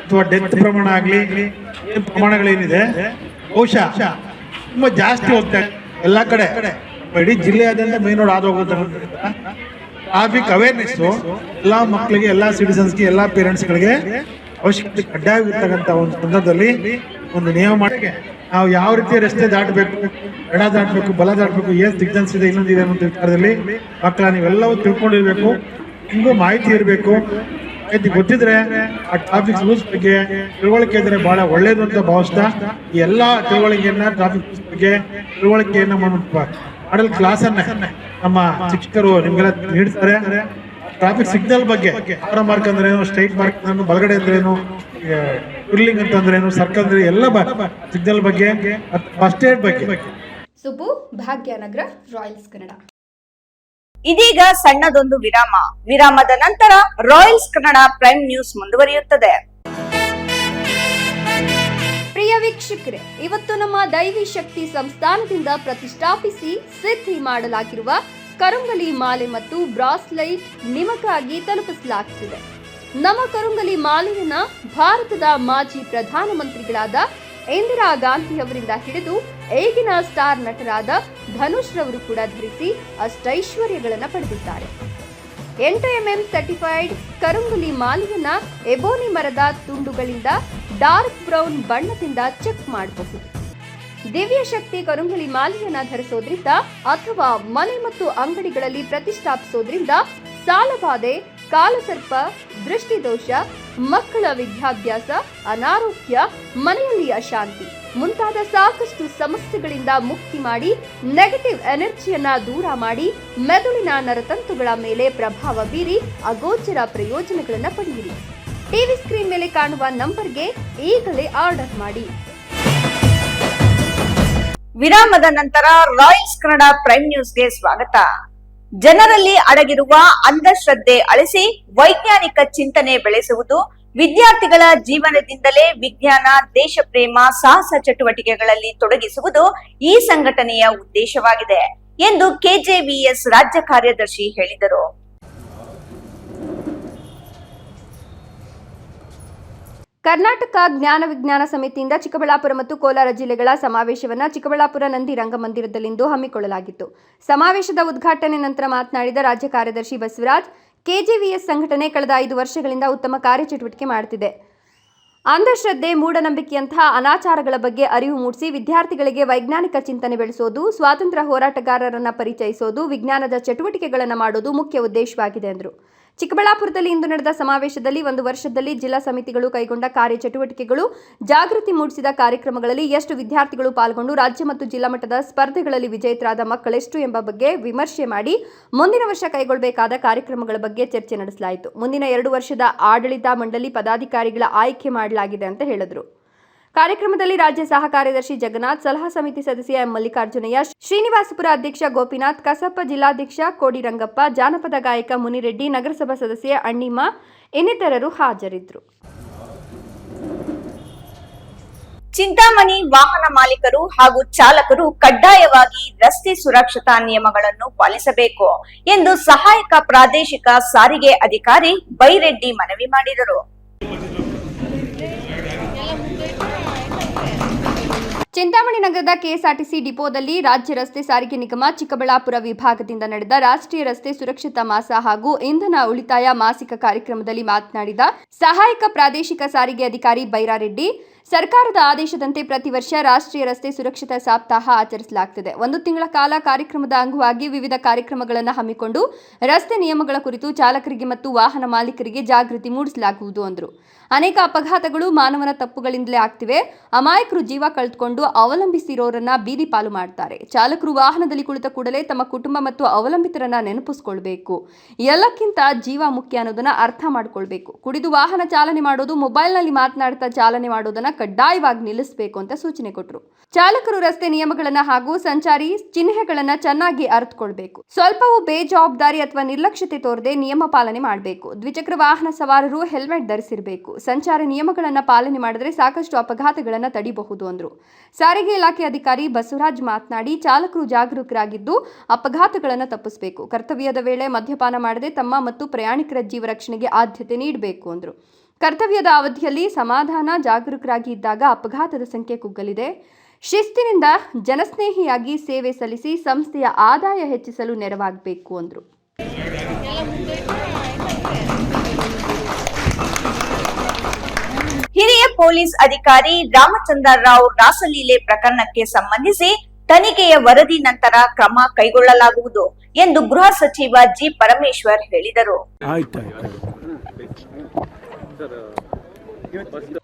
ಅಥವಾ ಡೆತ್ ಪ್ರಮಾಣ ಆಗಲಿ ಪ್ರಮಾಣಗಳೇನಿದೆ, ಬಹುಶಃ ತುಂಬಾ ಜಾಸ್ತಿ ಹೋಗ್ತಾ ಎಲ್ಲ ಕಡೆ ಇಡೀ ಜಿಲ್ಲೆಯಾದ್ಯಂತ ಮೇನ್ ರೋಡ್ ಆದ ಹೋಗೋದ್ರಿಂದ ಟ್ರಾಫಿಕ್ ಅವೇರ್ನೆಸ್ಸು ಎಲ್ಲ ಮಕ್ಕಳಿಗೆ ಎಲ್ಲ ಸಿಟಿಸನ್ಸ್ಗೆ ಎಲ್ಲ ಪೇರೆಂಟ್ಸ್ಗಳಿಗೆ ಅವಶ್ಯಕತೆ ಕಡ್ಡಾಯವಿರ್ತಕ್ಕಂಥ ಒಂದು ಸಂದರ್ಭದಲ್ಲಿ ಒಂದು ನಿಯಮ ಮಾಡಿ, ನಾವು ಯಾವ ರೀತಿ ರಸ್ತೆ ದಾಟಬೇಕು, ಎಡ ದಾಟಬೇಕು, ಬಲ ದಾಟಬೇಕು, ಏನು ಸಿಗ್ನಲ್ಸ್ ಇದೆ ಇನ್ನೊಂದಿದೆ ಅನ್ನೋ ವಿಚಾರದಲ್ಲಿ ಮಕ್ಕಳ ನೀವೆಲ್ಲವೂ ತಿಳ್ಕೊಂಡಿರಬೇಕು, ನಿಮಗೂ ಮಾಹಿತಿ ಇರಬೇಕು. ಮಾಹಿತಿ ಗೊತ್ತಿದ್ರೆ ಆ ಟ್ರಾಫಿಕ್ ರೂಲ್ಸ್ ಬಗ್ಗೆ ತಿಳುವಳಿಕೆ ಇದ್ರೆ ಬಹಳ ಒಳ್ಳೇದು ಅಂತ ಭಾವಿಸ್ತಾ, ಈ ಎಲ್ಲ ತಿಳುವಳಿಕೆಯನ್ನ ಟ್ರಾಫಿಕ್ ರೂಲ್ಸ್ ಬಗ್ಗೆ ತಿಳುವಳಿಕೆಯನ್ನ ಮಾಡಲ್ ಕ್ಲಾಸನ್ನ ನಮ್ಮ ಶಿಕ್ಷಕರು ನಿಮ್ಗೆಲ್ಲ ನೀಡ್ತಾರೆ. ಟ್ರಾಫಿಕ್ ಸಿಗ್ನಲ್ ಬಗ್ಗೆ ಆರ ಮಾರ್ಕ್ ಅಂದ್ರೆ ಏನು ಸ್ಟ್ರೈಟ್ ಮಾರ್ಕ್ ಅಂದ್ರೆ ಬಲಗಡೆ ಅಂದ್ರೆ ಏನು ಅಂತ ಅಂದ್ರೆ ಏನು ಸರ್ಕಲ್ ಅಂದ್ರೆ ಎಲ್ಲ ಸಿಗ್ನಲ್ ಬಗ್ಗೆ ಫಸ್ಟ್ ಏಡ್ ಬಗ್ಗೆ. ಸುಬ್ಬು ಭಾಗ್ಯನಗರ ರಾಯಲ್ಸ್ ಕನ್ನಡ. ಇದೀಗ ಸಣ್ಣದೊಂದು ವಿರಾಮ. ವಿರಾಮದ ನಂತರ ರಾಯಲ್ಸ್ ಕನ್ನಡ ಪ್ರೈಮ್ ನ್ಯೂಸ್ ಮುಂದುವರಿಯುತ್ತದೆ. ವೀಕ್ಷಕರೇ ಇವತ್ತು ನಮ್ಮ ದೈವಿ ಶಕ್ತಿ ಸಂಸ್ಥಾನದಿಂದ ಪ್ರತಿಷ್ಠಾಪಿಸಿ ಸಿದ್ಧಿ ಮಾಡಲಾಗಿರುವ ಕರುಂಗಲಿ ಮಾಲೆ ಮತ್ತು ಬ್ರಾಸ್ಲೈಟ್ ನಿಮಗಾಗಿ ತಲುಪಿಸಲಾಗುತ್ತಿದೆ ನಮ್ಮ ಕರುಂಗಲಿ ಮಾಲೆಯನ್ನ ಭಾರತದ ಮಾಜಿ ಪ್ರಧಾನಮಂತ್ರಿಗಳಾದ ಇಂದಿರಾ ಗಾಂಧಿ ಅವರಿಂದ ಹಿಡಿದು ಈಗಿನ ಸ್ಟಾರ್ ನಟರಾದ ಧನುಷ್ ರವರು ಕೂಡ ಧರಿಸಿ ಅಷ್ಟೈಶ್ವರ್ಯಗಳನ್ನು ಪಡೆದಿದ್ದಾರೆ. ಎಂಟು ಎಂಎಂ ಸರ್ಟಿಫೈಡ್ ಕರುಂಗುಲಿ ಮಾಲಿಯನ್ನ ಎಬೋನಿ ಮರದ ತುಂಡುಗಳಿಂದ ಡಾರ್ಕ್ ಬ್ರೌನ್ ಬಣ್ಣದಿಂದ ಚೆಕ್ ಮಾಡಬಹುದು. ದಿವ್ಯ ಶಕ್ತಿ ಕರುಂಗುಲಿ ಮಾಲಿಯನ್ನ ಧರಿಸೋದ್ರಿಂದ ಅಥವಾ ಮನೆ ಮತ್ತು ಅಂಗಡಿಗಳಲ್ಲಿ ಪ್ರತಿಷ್ಠಾಪಿಸೋದ್ರಿಂದ ಸಾಲಬಾಧೆ ಕಾಲಸರ್ಪ, ದೃಷ್ಟಿದೋಷ, ಮಕ್ಕಳ ವಿದ್ಯಾಭ್ಯಾಸ, ಅನಾರೋಗ್ಯ, ಮನೆಯಲ್ಲಿ ಅಶಾಂತಿ ಮುಂತಾದ ಸಾಕಷ್ಟು ಸಮಸ್ಯೆಗಳಿಂದ ಮುಕ್ತಿ ಮಾಡಿ ನೆಗೆಟಿವ್ ಎನರ್ಜಿಯನ್ನ ದೂರ ಮಾಡಿ, ಮೆದುಳಿನ ನರತಂತುಗಳ ಮೇಲೆ ಪ್ರಭಾವ ಬೀರಿ, ಅಗೋಚರ ಪ್ರಯೋಜನಗಳನ್ನು ಪಡೆಯಿರಿ. ಟಿವಿ ಸ್ಕ್ರೀನ್ ಮೇಲೆ ಕಾಣುವ ನಂಬರ್ಗೆ ಈಗಲೇ ಆರ್ಡರ್ ಮಾಡಿ. ವಿರಾಮದ ನಂತರ ರಾಯಲ್ಸ್ ಕನ್ನಡ ಪ್ರೈಮ್ ನ್ಯೂಸ್ಗೆ ಸ್ವಾಗತ. ಜನರಲ್ಲಿ ಅಡಗಿರುವ ಅಂಧಶ್ರದ್ಧೆ ಅಳಿಸಿ ವೈಜ್ಞಾನಿಕ ಚಿಂತನೆ ಬೆಳೆಸುವುದು ವಿದ್ಯಾರ್ಥಿಗಳ ಜೀವನದಿಂದಲೇ ವಿಜ್ಞಾನ ದೇಶ ಪ್ರೇಮ ಸಾಹಸ ಚಟುವಟಿಕೆಗಳಲ್ಲಿ ತೊಡಗಿಸುವುದು ಈ ಸಂಘಟನೆಯ ಉದ್ದೇಶವಾಗಿದೆ ಎಂದು ಕೆಜೆವಿಎಸ್ ರಾಜ್ಯ ಕಾರ್ಯದರ್ಶಿ ಹೇಳಿದರು. ಕರ್ನಾಟಕ ಜ್ಞಾನ ವಿಜ್ಞಾನ ಸಮಿತಿಯಿಂದ ಚಿಕ್ಕಬಳ್ಳಾಪುರ ಮತ್ತು ಕೋಲಾರ ಜಿಲ್ಲೆಗಳ ಸಮಾವೇಶವನ್ನು ಚಿಕ್ಕಬಳ್ಳಾಪುರ ನಂದಿ ರಂಗಮಂದಿರದಲ್ಲಿಂದು ಹಮ್ಮಿಕೊಳ್ಳಲಾಗಿತ್ತು. ಸಮಾವೇಶದ ಉದ್ಘಾಟನೆ ನಂತರ ಮಾತನಾಡಿದ ರಾಜ್ಯ ಕಾರ್ಯದರ್ಶಿ ಬಸವರಾಜ್, ಕೆಜಿವಿಎಸ್ ಸಂಘಟನೆ ಕಳೆದ ಐದು ವರ್ಷಗಳಿಂದ ಉತ್ತಮ ಕಾರ್ಯಚಟುವಟಿಕೆ ಮಾಡುತ್ತಿದೆ. ಅಂಧಶ್ರದ್ಧೆ, ಮೂಢನಂಬಿಕೆಯಂತಹ ಅನಾಚಾರಗಳ ಬಗ್ಗೆ ಅರಿವು ಮೂಡಿಸಿ ವಿದ್ಯಾರ್ಥಿಗಳಿಗೆ ವೈಜ್ಞಾನಿಕ ಚಿಂತನೆ ಬೆಳೆಸೋದು, ಸ್ವಾತಂತ್ರ್ಯ ಹೋರಾಟಗಾರರನ್ನು ಪರಿಚಯಿಸೋದು, ವಿಜ್ಞಾನದ ಚಟುವಟಿಕೆಗಳನ್ನು ಮಾಡೋದು ಮುಖ್ಯ ಉದ್ದೇಶವಾಗಿದೆ ಎಂದರು ಚಿಕ್ಕಬಳ್ಳಾಪುರದಲ್ಲಿ ಇಂದು ನಡೆದ ಸಮಾವೇಶದಲ್ಲಿ ಒಂದು ವರ್ಷದಲ್ಲಿ ಜಿಲ್ಲಾ ಸಮಿತಿಗಳು ಕೈಗೊಂಡ ಕಾರ್ಯಚಟುವಟಿಕೆಗಳು ಜಾಗೃತಿ ಮೂಡಿಸಿದ ಕಾರ್ಯಕ್ರಮಗಳಲ್ಲಿ ಎಷ್ಟು ವಿದ್ಯಾರ್ಥಿಗಳು ಪಾಲ್ಗೊಂಡು ರಾಜ್ಯ ಮತ್ತು ಜಿಲ್ಲಾ ಮಟ್ಟದ ಸ್ಪರ್ಧೆಗಳಲ್ಲಿ ವಿಜೇತರಾದ ಮಕ್ಕಳೆಷ್ಟು ಎಂಬ ಬಗ್ಗೆ ವಿಮರ್ಶೆ ಮಾಡಿ ಮುಂದಿನ ವರ್ಷ ಕೈಗೊಳ್ಳಬೇಕಾದ ಕಾರ್ಯಕ್ರಮಗಳ ಬಗ್ಗೆ ಚರ್ಚೆ ನಡೆಸಲಾಯಿತು. ಮುಂದಿನ ಎರಡು ವರ್ಷದ ಆಡಳಿತ ಮಂಡಳಿ ಪದಾಧಿಕಾರಿಗಳ ಆಯ್ಕೆ ಮಾಡಲಾಗಿದೆ ಅಂತ ಹೇಳಿದರು. ಕಾರ್ಯಕ್ರಮದಲ್ಲಿ ರಾಜ್ಯ ಸಹ ಕಾರ್ಯದರ್ಶಿ ಜಗನ್ನಾಥ್, ಸಲಹಾ ಸಮಿತಿ ಸದಸ್ಯ ಎಂ. ಮಲ್ಲಿಕಾರ್ಜುನಯ್ಯ, ಶ್ರೀನಿವಾಸಪುರ ಅಧ್ಯಕ್ಷ ಗೋಪಿನಾಥ್, ಕಸಪ್ಪ ಜಿಲ್ಲಾಧ್ಯಕ್ಷ ಕೋಡಿ ರಂಗಪ್ಪ, ಜಾನಪದ ಗಾಯಕ ಮುನಿರೆಡ್ಡಿ, ನಗರಸಭಾ ಸದಸ್ಯ ಅಣ್ಣಿಮ್ಮ ಇನ್ನಿತರರು ಹಾಜರಿದ್ದರು. ಚಿಂತಾಮಣಿ ವಾಹನ ಮಾಲೀಕರು ಹಾಗೂ ಚಾಲಕರು ಕಡ್ಡಾಯವಾಗಿ ರಸ್ತೆ ಸುರಕ್ಷತಾ ನಿಯಮಗಳನ್ನು ಪಾಲಿಸಬೇಕು ಎಂದು ಸಹಾಯಕ ಪ್ರಾದೇಶಿಕ ಸಾರಿಗೆ ಅಧಿಕಾರಿ ಬೈರೆಡ್ಡಿ ಮನವಿ ಮಾಡಿದರು. ಚಿಂತಾಮಣಿ ನಗರದ ಕೆಎಸ್ಆರ್ಟಿಸಿ ಡಿಪೋದಲ್ಲಿ ರಾಜ್ಯ ರಸ್ತೆ ಸಾರಿಗೆ ನಿಗಮ ಚಿಕ್ಕಬಳ್ಳಾಪುರ ವಿಭಾಗದಿಂದ ನಡೆದ ರಾಷ್ಟ್ರೀಯ ರಸ್ತೆ ಸುರಕ್ಷತಾ ಮಾಸ ಹಾಗೂ ಇಂಧನ ಉಳಿತಾಯ ಮಾಸಿಕ ಕಾರ್ಯಕ್ರಮದಲ್ಲಿ ಮಾತನಾಡಿದ ಸಹಾಯಕ ಪ್ರಾದೇಶಿಕ ಸಾರಿಗೆ ಅಧಿಕಾರಿ ಬೈರಾರೆಡ್ಡಿ ಸರ್ಕಾರದ ಆದೇಶದಂತೆ ಪ್ರತಿ ವರ್ಷ ರಾಷ್ಟ್ರೀಯ ರಸ್ತೆ ಸುರಕ್ಷತಾ ಸಪ್ತಾಹ ಆಚರಿಸಲಾಗುತ್ತದೆ ಒಂದು ತಿಂಗಳ ಕಾಲ ಕಾರ್ಯಕ್ರಮದ ಅಂಗವಾಗಿ ವಿವಿಧ ಕಾರ್ಯಕ್ರಮಗಳನ್ನು ಹಮ್ಮಿಕೊಂಡು ರಸ್ತೆ ನಿಯಮಗಳ ಕುರಿತು ಚಾಲಕರಿಗೆ ಮತ್ತು ವಾಹನ ಮಾಲೀಕರಿಗೆ ಜಾಗೃತಿ ಮೂಡಿಸಲಾಗುವುದು ಅಂದರು. ಅನೇಕ ಅಪಘಾತಗಳು ಮಾನವನ ತಪ್ಪುಗಳಿಂದಲೇ ಆಗ್ತಿವೆ. ಅಮಾಯಕರು ಜೀವ ಕಳೆದುಕೊಂಡು ಅವಲಂಬಿಸಿರೋರನ್ನ ಬೀದಿ ಪಾಲು ಮಾಡ್ತಾರೆ. ಚಾಲಕರು ವಾಹನದಲ್ಲಿ ಕುಳಿತ ಕೂಡಲೇ ತಮ್ಮ ಕುಟುಂಬ ಮತ್ತು ಅವಲಂಬಿತರನ್ನ ನೆನಪಿಸ್ಕೊಳ್ಬೇಕು. ಎಲ್ಲಕ್ಕಿಂತ ಜೀವ ಮುಖ್ಯ ಅನ್ನೋದನ್ನ ಅರ್ಥ ಮಾಡ್ಕೊಳ್ಬೇಕು. ಕುಡಿದು ವಾಹನ ಚಾಲನೆ ಮಾಡೋದು, ಮೊಬೈಲ್ನಲ್ಲಿ ಮಾತನಾಡ್ತಾ ಚಾಲನೆ ಮಾಡೋದನ್ನ ಕಡ್ಡಾಯವಾಗಿ ನಿಲ್ಲಿಸಬೇಕು ಅಂತ ಸೂಚನೆ ಕೊಟ್ಟರು ಚಾಲಕರು ರಸ್ತೆ ನಿಯಮಗಳನ್ನ ಹಾಗೂ ಸಂಚಾರಿ ಚಿಹ್ನೆಗಳನ್ನ ಚೆನ್ನಾಗಿ ಅರ್ಥಕೊಳ್ಬೇಕು ಸ್ವಲ್ಪವೂ ಬೇಜವಾಬ್ದಾರಿ ಅಥವಾ ನಿರ್ಲಕ್ಷ್ಯತೆ ತೋರದೆ ನಿಯಮ ಪಾಲನೆ ಮಾಡಬೇಕು. ದ್ವಿಚಕ್ರ ವಾಹನ ಸವಾರರು ಹೆಲ್ಮೆಟ್ ಧರಿಸಿರಬೇಕು. ಸಂಚಾರ ನಿಯಮಗಳನ್ನ ಪಾಲನೆ ಮಾಡಿದ್ರೆ ಸಾಕಷ್ಟು ಅಪಘಾತಗಳನ್ನ ತಡಿಬಹುದು ಅಂದ್ರು. ಸಾರಿಗೆ ಇಲಾಖೆ ಅಧಿಕಾರಿ ಬಸವರಾಜ್ ಮಾತನಾಡಿ, ಚಾಲಕರು ಜಾಗರೂಕರಾಗಿದ್ದು ಅಪಘಾತಗಳನ್ನು ತಪ್ಪಿಸಬೇಕು. ಕರ್ತವ್ಯದ ವೇಳೆ ಮದ್ಯಪಾನ ಮಾಡದೆ ತಮ್ಮ ಮತ್ತು ಪ್ರಯಾಣಿಕರ ಜೀವ ರಕ್ಷಣೆಗೆ ಆದ್ಯತೆ ನೀಡಬೇಕು ಅಂದ್ರು. ಕರ್ತವ್ಯದ ಅವಧಿಯಲ್ಲಿ ಸಮಾಧಾನ ಜಾಗರೂಕರಾಗಿ ಇದ್ದಾಗ ಅಪಘಾತದ ಸಂಖ್ಯೆ ಕುಗ್ಗಲಿದೆ. ಶಿಸ್ತಿನಿಂದ ಜನಸ್ನೇಹಿಯಾಗಿ ಸೇವೆ ಸಲ್ಲಿಸಿ ಸಂಸ್ಥೆಯ ಆದಾಯ ಹೆಚ್ಚಿಸಲು ನೆರವಾಗಬೇಕು ಅಂದರು. ಹಿರಿಯ ಪೊಲೀಸ್ ಅಧಿಕಾರಿ ರಾಮಚಂದ್ರ ರಾವ್ ರಾಸಲೀಲೆ ಪ್ರಕರಣಕ್ಕೆ ಸಂಬಂಧಿಸಿ ತನಿಖೆಯ ವರದಿ ನಂತರ ಕ್ರಮ ಕೈಗೊಳ್ಳಲಾಗುವುದು ಎಂದು ಗೃಹ ಸಚಿವ ಜಿ ಪರಮೇಶ್ವರ್ ಹೇಳಿದರು.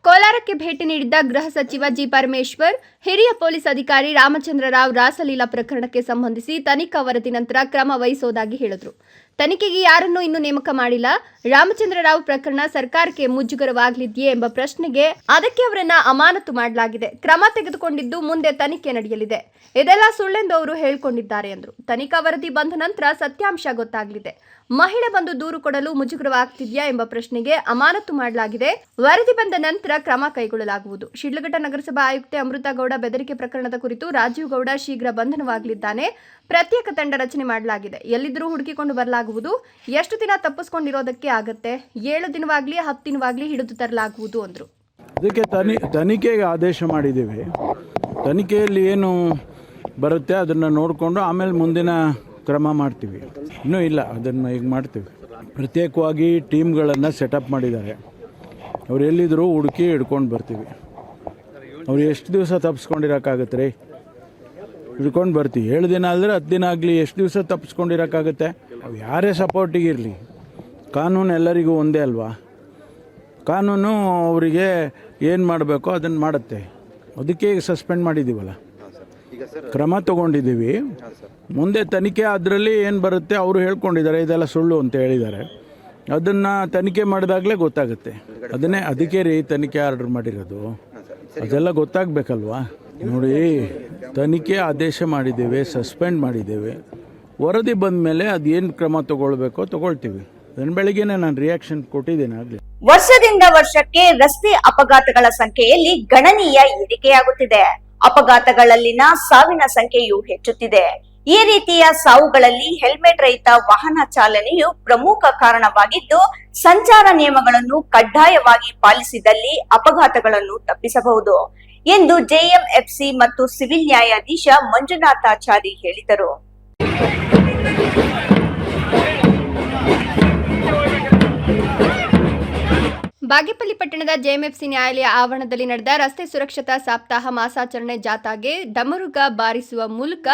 ಕೋಲಾರಕ್ಕೆ ಭೇಟಿ ನೀಡಿದ್ದ ಗೃಹ ಸಚಿವ ಜಿ ಪರಮೇಶ್ವರ್, ಹಿರಿಯ ಪೊಲೀಸ್ ಅಧಿಕಾರಿ ರಾಮಚಂದ್ರ ರಾವ್ ರಾಸಲೀಲಾ ಪ್ರಕರಣಕ್ಕೆ ಸಂಬಂಧಿಸಿ ತನಿಖಾ ವರದಿ ನಂತರ ಕ್ರಮ ವಹಿಸೋದಾಗಿ ಹೇಳಿದರು. ತನಿಖೆಗೆ ಯಾರನ್ನೂ ಇನ್ನೂ ನೇಮಕ ಮಾಡಿಲ್ಲ. ರಾಮಚಂದ್ರ ರಾವ್ ಪ್ರಕರಣ ಸರ್ಕಾರಕ್ಕೆ ಮುಜುಗರವಾಗಲಿದೆಯೇ ಎಂಬ ಪ್ರಶ್ನೆಗೆ ಅದಕ್ಕೆ ಅವರನ್ನ ಅಮಾನತು ಮಾಡಲಾಗಿದೆ. ಕ್ರಮ ತೆಗೆದುಕೊಂಡಿದ್ದು ಮುಂದೆ ತನಿಖೆ ನಡೆಯಲಿದೆ. ಇದೆಲ್ಲ ಸುಳ್ಳೆಂದು ಅವರು ಹೇಳಿಕೊಂಡಿದ್ದಾರೆ ಎಂದರು. ತನಿಖಾ ವರದಿ ಬಂದ ನಂತರ ಸತ್ಯಾಂಶ ಗೊತ್ತಾಗಲಿದೆ. ಮಹಿಳೆ ಬಂದು ದೂರು ಕೊಡಲು ಮುಜುಗರವಾಗ್ತಿದ್ಯಾ ಎಂಬ ಪ್ರಶ್ನೆಗೆ ಅಮಾನತು ಮಾಡಲಾಗಿದೆ. ವರದಿ ಬಂದ ನಂತರ ಕ್ರಮ ಕೈಗೊಳ್ಳಲಾಗುವುದು. ಶಿಡ್ಲಘಟ್ಟ ನಗರಸಭಾ ಆಯುಕ್ತೆ ಅಮೃತ ಗೌಡ ಬೆದರಿಕೆ ಪ್ರಕರಣದ ಕುರಿತು ರಾಜೀವ್ ಗೌಡ ಶೀಘ್ರ ಬಂಧನವಾಗಲಿದ್ದಾನೆ. ಪ್ರತ್ಯೇಕ ತಂಡ ರಚನೆ ಮಾಡಲಾಗಿದೆ. ಎಲ್ಲಿದ್ದರೂ ಹುಡುಕಿಕೊಂಡು ಬರಲಾಗುವುದು. ಎಷ್ಟು ದಿನ ತಪ್ಪಿಸ್ಕೊಂಡಿರೋದಕ್ಕೆ ಆಗುತ್ತೆ. ಏಳು ದಿನವಾಗ್ಲಿ, ಹತ್ತು ದಿನವಾಗ್ಲಿ ಹಿಡಿದು ತರಲಾಗುವುದು ಅಂದರು. ಅದಕ್ಕೆ ತನಿ, ತನಿಖೆಗೆ ಆದೇಶ ಮಾಡಿದ್ದೀವಿ. ತನಿಖೆಯಲ್ಲಿ ಏನು ಬರುತ್ತೆ ಅದನ್ನು ನೋಡಿಕೊಂಡು ಆಮೇಲೆ ಮುಂದಿನ ಕ್ರಮ ಮಾಡ್ತೀವಿ. ಇನ್ನೂ ಇಲ್ಲ, ಅದನ್ನು ಈಗ ಮಾಡ್ತೀವಿ. ಪ್ರತ್ಯೇಕವಾಗಿ ಟೀಮ್ಗಳನ್ನು ಸೆಟಪ್ ಮಾಡಿದ್ದಾರೆ. ಅವ್ರು ಎಲ್ಲಿದ್ದರೂ ಹುಡುಕಿ ಹಿಡ್ಕೊಂಡು ಬರ್ತೀವಿ. ಅವ್ರು ಎಷ್ಟು ದಿವಸ ತಪ್ಪಿಸ್ಕೊಂಡಿರೋಕ್ಕಾಗತ್ತೆ ರೀ ಹಿಡ್ಕೊಂಡು ಬರ್ತೀವಿ. ಏಳು ದಿನ ಆದರೆ ಹತ್ತು ದಿನ ಆಗಲಿ, ಎಷ್ಟು ದಿವಸ ತಪ್ಪಿಸ್ಕೊಂಡಿರೋಕ್ಕಾಗತ್ತೆ ಅವು ಯಾರೇ ಸಪೋರ್ಟಿಗಿರಲಿ ಕಾನೂನು ಎಲ್ಲರಿಗೂ ಒಂದೇ ಅಲ್ವಾ? ಕಾನೂನು ಅವರಿಗೆ ಏನು ಮಾಡಬೇಕೋ ಅದನ್ನು ಮಾಡುತ್ತೆ. ಅದಕ್ಕೆ ಈಗ ಸಸ್ಪೆಂಡ್ ಮಾಡಿದ್ದೀವಲ್ಲ ಕ್ರಮ ತಗೊಂಡಿದ್ದೀವಿ. ಮುಂದೆ ತನಿಖೆ ಅದರಲ್ಲಿ ಏನು ಬರುತ್ತೆ ಅವರು ಹೇಳ್ಕೊಂಡಿದ್ದಾರೆ ಇದೆಲ್ಲ ಸುಳ್ಳು ಅಂತ ಹೇಳಿದ್ದಾರೆ. ಅದನ್ನು ತನಿಖೆ ಮಾಡಿದಾಗಲೇ ಗೊತ್ತಾಗುತ್ತೆ. ಅದನ್ನೇ ಅದಕ್ಕೆ ರೀ ತನಿಖೆ ಆರ್ಡರ್ ಮಾಡಿರೋದು. ಅದೆಲ್ಲ ಗೊತ್ತಾಗಬೇಕಲ್ವಾ? ನೋಡಿ ತನಿಖೆ ಆದೇಶ ಮಾಡಿದ್ದೇವೆ ಸಸ್ಪೆಂಡ್ ಮಾಡಿದ್ದೇವೆ. ವರದಿ ಬಂದ ಮೇಲೆ ಅದೇನು ಕ್ರಮ ತಗೊಳ್ಬೇಕೋ ತಗೊಳ್ತೀವಿ. ನನ್ನ ಬೆಳಿಗ್ಗೆನೇ ನಾನು ರಿಯಾಕ್ಷನ್ ಕೊಟ್ಟಿದ್ದೀನಿ ಆಗಲಿ. ವರ್ಷದಿಂದ ವರ್ಷಕ್ಕೆ ರಸ್ತೆ ಅಪಘಾತಗಳ ಸಂಖ್ಯೆಯಲ್ಲಿ ಗಣನೀಯ ಏರಿಕೆಯಾಗುತ್ತಿದೆ. ಅಪಘಾತಗಳಲ್ಲಿನ ಸಾವಿನ ಸಂಖ್ಯೆಯು ಹೆಚ್ಚುತ್ತಿದೆ. ಈ ರೀತಿಯ ಸಾವುಗಳಲ್ಲಿ ಹೆಲ್ಮೆಟ್ ರಹಿತ ವಾಹನ ಚಾಲನೆಯು ಪ್ರಮುಖ ಕಾರಣವಾಗಿದ್ದು, ಸಂಚಾರ ನಿಯಮಗಳನ್ನು ಕಡ್ಡಾಯವಾಗಿ ಪಾಲಿಸಿದಲ್ಲಿ ಅಪಘಾತಗಳನ್ನು ತಪ್ಪಿಸಬಹುದು ಎಂದು ಜೆಎಂಎಫ್ಸಿ ಮತ್ತು ಸಿವಿಲ್ ನ್ಯಾಯಾಧೀಶ ಮಂಜುನಾಥಾಚಾರಿ ಹೇಳಿದರು. ಬಾಗೇಪಲ್ಲಿ ಪಟ್ಟಣದ ಜೆಎಂಎಫ್ಸಿ ನ್ಯಾಯಾಲಯ ಆವರಣದಲ್ಲಿ ನಡೆದ ರಸ್ತೆ ಸುರಕ್ಷತಾ ಸಪ್ತಾಹ ಮಾಸಾಚರಣೆ ಜಾಥಾಗೆ ಡಮರುಗ ಬಾರಿಸುವ ಮೂಲಕ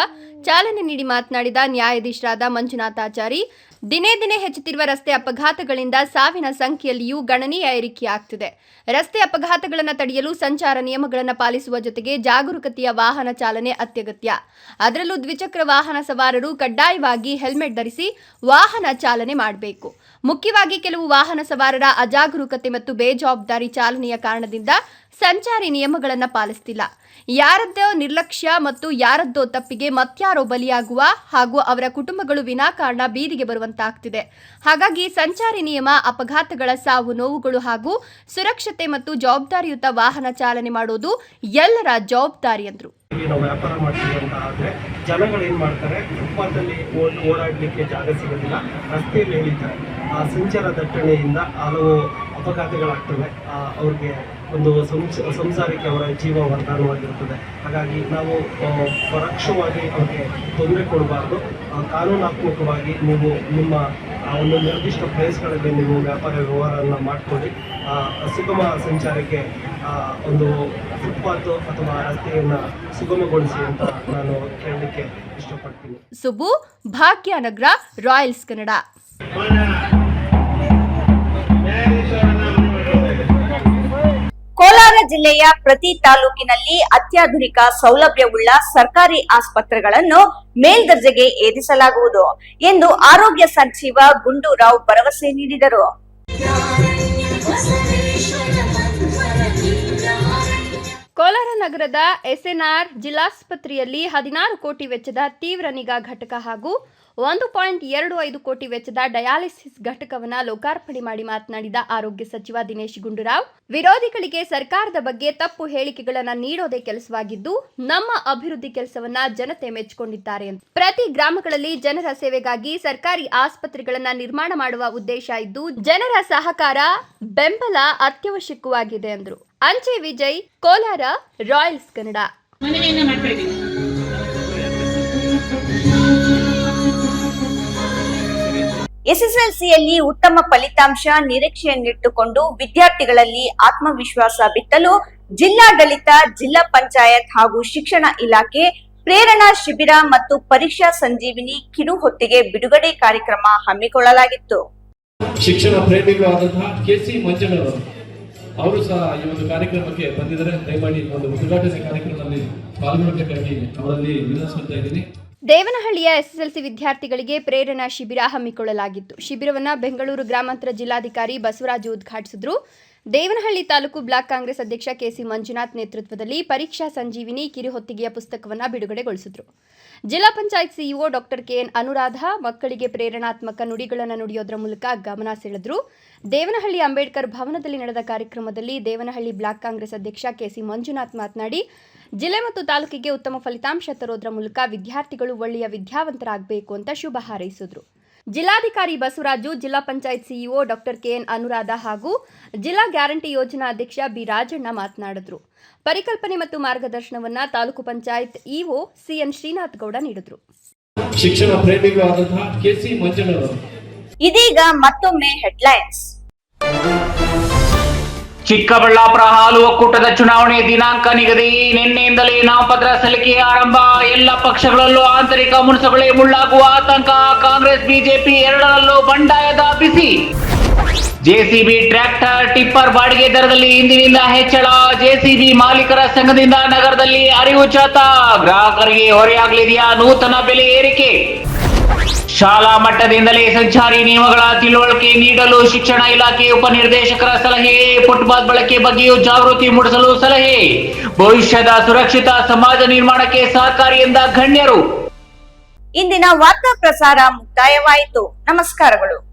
ಚಾಲನೆ ನೀಡಿ ಮಾತನಾಡಿದ ನ್ಯಾಯಾಧೀಶರಾದ ಮಂಜುನಾಥಾಚಾರಿ ದಿನೇ ದಿನೇ ಹೆಚ್ಚುತ್ತಿರುವ ರಸ್ತೆ ಅಪಘಾತಗಳಿಂದ ಸಾವಿನ ಸಂಖ್ಯೆಯಲ್ಲಿಯೂ ಗಣನೀಯ ಏರಿಕೆಯಾಗ್ತಿದೆ. ರಸ್ತೆ ಅಪಘಾತಗಳನ್ನು ತಡೆಯಲು ಸಂಚಾರ ನಿಯಮಗಳನ್ನು ಪಾಲಿಸುವ ಜೊತೆಗೆ ಜಾಗರೂಕತೆಯ ವಾಹನ ಚಾಲನೆ ಅತ್ಯಗತ್ಯ. ಅದರಲ್ಲೂ ದ್ವಿಚಕ್ರ ವಾಹನ ಸವಾರರು ಕಡ್ಡಾಯವಾಗಿ ಹೆಲ್ಮೆಟ್ ಧರಿಸಿ ವಾಹನ ಚಾಲನೆ ಮಾಡಬೇಕು. ಮುಖ್ಯವಾಗಿ ಕೆಲವು ವಾಹನ ಸವಾರರ ಅಜಾಗರೂಕತೆ ಮತ್ತು ಬೇಜವಾಬ್ದಾರಿ ಚಾಲನೆಯ ಕಾರಣದಿಂದ ಸಂಚಾರಿ ನಿಯಮಗಳನ್ನು ಪಾಲಿಸ್ತಿಲ್ಲ. ಯಾರದ್ದೋ ನಿರ್ಲಕ್ಷ್ಯ ಮತ್ತು ಯಾರದ್ದೋ ತಪ್ಪಿಗೆ ಮತ್ಯಾರೋ ಬಲಿಯಾಗುವ ಹಾಗೂ ಅವರ ಕುಟುಂಬಗಳು ವಿನಾಕಾರಣ ಬೀದಿಗೆ ಬರುವಂತಾಗ್ತಿದೆ. ಹಾಗಾಗಿ ಸಂಚಾರಿ ನಿಯಮ, ಅಪಘಾತಗಳ ಸಾವು, ನೋವುಗಳು ಹಾಗೂ ಸುರಕ್ಷತೆ ಮತ್ತು ಜವಾಬ್ದಾರಿಯುತ ವಾಹನ ಚಾಲನೆ ಮಾಡೋದು ಎಲ್ಲರ ಜವಾಬ್ದಾರಿ ಎಂದರು ನಾವು ವ್ಯಾಪಾರ ಮಾಡ್ತೀವಿ ಅಂತ ಆದರೆ ಜನಗಳು ಏನು ಮಾಡ್ತಾರೆ? ಫುಟ್ಪಾತಲ್ಲಿ ಓಡ್, ಓಡಾಡಲಿಕ್ಕೆ ಜಾಗ ಸಿಗೋದಿಲ್ಲ. ರಸ್ತೆಯಲ್ಲಿ ಎಳಿತಾರೆ ಆ ಸಂಚಾರ ದಟ್ಟಣೆಯಿಂದ ಹಲವು ಅಪಘಾತಗಳಾಗ್ತವೆ. ಅವ್ರಿಗೆ ಒಂದು ಸಂಸ್ ಸಂಸಾರಕ್ಕೆ ಅವರ ಜೀವ ವರದಾನವಾಗಿರುತ್ತದೆ ಹಾಗಾಗಿ ನಾವು ಪರೋಕ್ಷವಾಗಿ ಅವರಿಗೆ ತೊಂದರೆ ಕೊಡಬಾರ್ದು. ಕಾನೂನಾತ್ಮಕವಾಗಿ ನೀವು ನಿಮ್ಮ ಆ, ಒಂದು ನಿರ್ದಿಷ್ಟ ಪ್ಲೇಸ್ಗಳಲ್ಲಿ ನೀವು ವ್ಯಾಪಾರ ವ್ಯವಹಾರವನ್ನು ಮಾಡಿಕೊಳ್ಳಿ. ಸುಗಮ ಸಂಚಾರಕ್ಕೆ ಒಂದು ಫುಟ್ಪಾತ್ ಅಥವಾ ರಸ್ತೆಯನ್ನು ಸುಗಮಗೊಳಿಸಿ ಅಂತ ನಾನು ಕೇಳಲಿಕ್ಕೆ ಇಷ್ಟಪಡ್ತೀನಿ. ಸುಬ್ಬು ಭಾಗ್ಯನಗರ ರಾಯಲ್ಸ್ ಕನ್ನಡ. ಕೋಲಾರ ಜಿಲ್ಲೆಯ ಪ್ರತಿ ತಾಲೂಕಿನಲ್ಲಿ ಅತ್ಯಾಧುನಿಕ ಸೌಲಭ್ಯವುಳ್ಳ ಸರ್ಕಾರಿ ಆಸ್ಪತ್ರೆಗಳನ್ನು ಮೇಲ್ದರ್ಜೆಗೆ ಏರಿಸಲಾಗುವುದು ಎಂದು ಆರೋಗ್ಯ ಸಚಿವ ಗುಂಡೂರಾವ್ ಭರವಸೆ ನೀಡಿದರು. ಕೋಲಾರ ನಗರದ ಎಸ್ಎನ್ಆರ್ ಜಿಲ್ಲಾಸ್ಪತ್ರೆಯಲ್ಲಿ ಹದಿನಾರು ಕೋಟಿ ವೆಚ್ಚದ ತೀವ್ರ ನಿಗಾ ಘಟಕ ಹಾಗೂ ಒಂದು ಪಾಯಿಂಟ್ ಎರಡು ಐದು ಕೋಟಿ ವೆಚ್ಚದ ಡಯಾಲಿಸಿಸ್ ಘಟಕವನ್ನು ಲೋಕಾರ್ಪಣೆ ಮಾಡಿ ಮಾತನಾಡಿದ ಆರೋಗ್ಯ ಸಚಿವ ದಿನೇಶ್ ಗುಂಡೂರಾವ್, ವಿರೋಧಿಗಳಿಗೆ ಸರ್ಕಾರದ ಬಗ್ಗೆ ತಪ್ಪು ಹೇಳಿಕೆಗಳನ್ನು ನೀಡೋದೇ ಕೆಲಸವಾಗಿದ್ದು, ನಮ್ಮ ಅಭಿವೃದ್ಧಿ ಕೆಲಸವನ್ನ ಜನತೆ ಮೆಚ್ಚಿಕೊಂಡಿದ್ದಾರೆ ಪ್ರತಿ ಗ್ರಾಮಗಳಲ್ಲಿ ಜನರ ಸೇವೆಗಾಗಿ ಸರ್ಕಾರಿ ಆಸ್ಪತ್ರೆಗಳನ್ನ ನಿರ್ಮಾಣ ಮಾಡುವ ಉದ್ದೇಶ ಇದ್ದು, ಜನರ ಸಹಕಾರ ಬೆಂಬಲ ಅತ್ಯವಶ್ಯಕವಾಗಿದೆ ಎಂದರು ಅಂಚೆ ವಿಜಯ್, ಕೋಲಾರ, ರಾಯಲ್ಸ್ ಕನ್ನಡ. ಎಸ್ಎಸ್ಎಲ್ಸಿಯಲ್ಲಿ ಉತ್ತಮ ಫಲಿತಾಂಶ ನಿರೀಕ್ಷೆಯನ್ನಿಟ್ಟುಕೊಂಡು ವಿದ್ಯಾರ್ಥಿಗಳಲ್ಲಿ ಆತ್ಮವಿಶ್ವಾಸ ಬಿತ್ತಲು ಜಿಲ್ಲಾಡಳಿತ, ಜಿಲ್ಲಾ ಪಂಚಾಯತ್ ಹಾಗೂ ಶಿಕ್ಷಣ ಇಲಾಖೆ, ಪ್ರೇರಣಾ ಶಿಬಿರ ಮತ್ತು ಪರೀಕ್ಷಾ ಸಂಜೀವಿನಿ ಕಿರು ಹೊತ್ತಿಗೆ ಬಿಡುಗಡೆ ಕಾರ್ಯಕ್ರಮ ಹಮ್ಮಿಕೊಳ್ಳಲಾಗಿತ್ತು. ಶಿಕ್ಷಣ ಪ್ರೇಮಿಗಳಾದಂತಹ ಕೆ ಸಿ ಮಂಜಣ್ಣವರು ಅವರು ಸಹ ಈ ಒಂದು ಕಾರ್ಯಕ್ರಮಕ್ಕೆ ಬಂದಿದ್ದಾರೆ. ದಯಮಾಡಿ ಒಂದು ಉದ್ಘಾಟನೆ ಕಾರ್ಯಕ್ರಮದಲ್ಲಿ ಪಾಲ್ಗೊಳ್ಳಬೇಕಾಗಿ ಅವರಲ್ಲಿ ವಿನಂತಿಸ್ತಾ ಇದ್ದೀನಿ. ದೇವನಹಳ್ಳಿಯ ಎಸ್ಎಸ್ಎಲ್ಸಿ ವಿದ್ಯಾರ್ಥಿಗಳಿಗೆ ಪ್ರೇರಣಾ ಶಿಬಿರ ಹಮ್ಮಿಕೊಳ್ಳಲಾಗಿತ್ತು. ಶಿಬಿರವನ್ನು ಬೆಂಗಳೂರು ಗ್ರಾಮಾಂತರ ಜಿಲ್ಲಾಧಿಕಾರಿ ಬಸವರಾಜು ಉದ್ಘಾಟಿಸಿದ್ರು. ದೇವನಹಳ್ಳಿ ತಾಲೂಕು ಬ್ಲಾಕ್ ಕಾಂಗ್ರೆಸ್ ಅಧ್ಯಕ್ಷ ಕೆಸಿ ಮಂಜುನಾಥ್ ನೇತೃತ್ವದಲ್ಲಿ ಪರೀಕ್ಷಾ ಸಂಜೀವಿನಿ ಕಿರುಹೊತ್ತಿಗೆಯ ಪುಸ್ತಕವನ್ನು ಬಿಡುಗಡೆಗೊಳಿಸಿದ್ರು. ಜಿಲ್ಲಾ panchayat CEO doctor K N Anuradha ಮಕ್ಕಳಿಗೆ ಪ್ರೇರಣಾತ್ಮಕ ನುಡಿಗಳನ್ನು ನುಡಿಯೋದರ ಮೂಲಕ ಗಮನ ಸೆಳೆದ್ರು. ದೇವನಹಳ್ಳಿ ಅಂಬೇಡ್ಕರ್ ಭವನದಲ್ಲಿ ನಡೆದ ಕಾರ್ಯಕ್ರಮದಲ್ಲಿ ದೇವನಹಳ್ಳಿ ಬ್ಲಾಕ್ ಕಾಂಗ್ರೆಸ್ ಅಧ್ಯಕ್ಷ ಕೆಸಿ ಮಂಜುನಾಥ್ ಮಾತನಾಡಿ, ಜಿಲ್ಲೆ ಮತ್ತು ತಾಲೂಕಿಗೆ ಉತ್ತಮ ಫಲಿತಾಂಶ ತರೋದ್ರ ಮೂಲಕ ವಿದ್ಯಾರ್ಥಿಗಳು ಒಳ್ಳೆಯ ವಿದ್ಯಾವಂತರಾಗಬೇಕು ಅಂತ ಶುಭ ಹಾರೈಸಿದ್ರು. ಜಿಲ್ಲಾಧಿಕಾರಿ ಬಸವರಾಜು, ಜಿಲ್ಲಾ panchayat CEO doctor K N Anuradha ಹಾಗೂ ಜಿಲ್ಲಾ ಗ್ಯಾರಂಟಿ ಯೋಜನಾ ಅಧ್ಯಕ್ಷ ಬಿ ರಾಜಣ್ಣ ಮಾತನಾಡಿದ್ರು. ಪರಿಕಲ್ಪನೆ ಮತ್ತು ಮಾರ್ಗದರ್ಶನವನ್ನ taluk panchayat EO C N Srinath Gowda ನೀಡಿದ್ರು. ಶಿಕ್ಷಣ ಪ್ರೇಮಿಗಳಾದಂತಹ ಕೆಸಿ ಮಂಜಣ್ಣವರು ಇದೀಗ ಮತ್ತೊಮ್ಮೆ ಹೆಡ್ಲೈನ್ಸ್ ಚಿಕ್ಕಬಳ್ಳಾಪುರ ಹಾಲು ಒಕ್ಕೂಟದ ಚುನಾವಣೆ ದಿನಾಂಕ ನಿಗದಿ. ನಿನ್ನೆಯಿಂದಲೇ ನಾಮಪತ್ರ ಸಲ್ಲಿಕೆ ಆರಂಭ. ಎಲ್ಲ ಪಕ್ಷಗಳಲ್ಲೂ ಆಂತರಿಕ ಮುನ್ಸಗಳೇ ಮುಳ್ಳಾಗುವ ಆತಂಕ. ಕಾಂಗ್ರೆಸ್, ಬಿಜೆಪಿ ಎರಡರಲ್ಲೂ ಬಂಡಾಯದ ಬಿಸಿ. ಜೆಸಿಬಿ ಟ್ರ್ಯಾಕ್ಟರ್ ಟಿಪ್ಪರ್ ಬಾಡಿಗೆ ದರದಲ್ಲಿ ಇಂದಿನಿಂದ ಹೆಚ್ಚಳ. ಜೆಸಿಬಿ ಮಾಲೀಕರ ಸಂಘದಿಂದ ನಗರದಲ್ಲಿ ಅರಿವು ಚಾತ. ಗ್ರಾಹಕರಿಗೆ ಹೊರೆಯಾಗಲಿದೆಯಾ ನೂತನ ಬೆಲೆ ಏರಿಕೆ? ಶಾಲಾ ಮಟ್ಟದಿಂದಲೇ ಸಂಚಾರಿ ನಿಯಮಗಳ ತಿಳುವಳಿಕೆ ನೀಡಲು ಶಿಕ್ಷಣ ಇಲಾಖೆ ಉಪನಿರ್ದೇಶಕರ ಸಲಹೆ, ಫುಟ್ಬಾಲ್ ಬಳಕೆ ಬಗ್ಗೆಯೂ ಜಾಗೃತಿ ಮೂಡಿಸಲು ಸಲಹೆ. ಭವಿಷ್ಯದ ಸುರಕ್ಷಿತ ಸಮಾಜ ನಿರ್ಮಾಣಕ್ಕೆ ಸಹಕಾರಿ ಎಂದ ಗಣ್ಯರು. ಇಂದಿನ ವಾರ್ತಾ ಪ್ರಸಾರ ಮುಕ್ತಾಯವಾಯಿತು. ನಮಸ್ಕಾರಗಳು.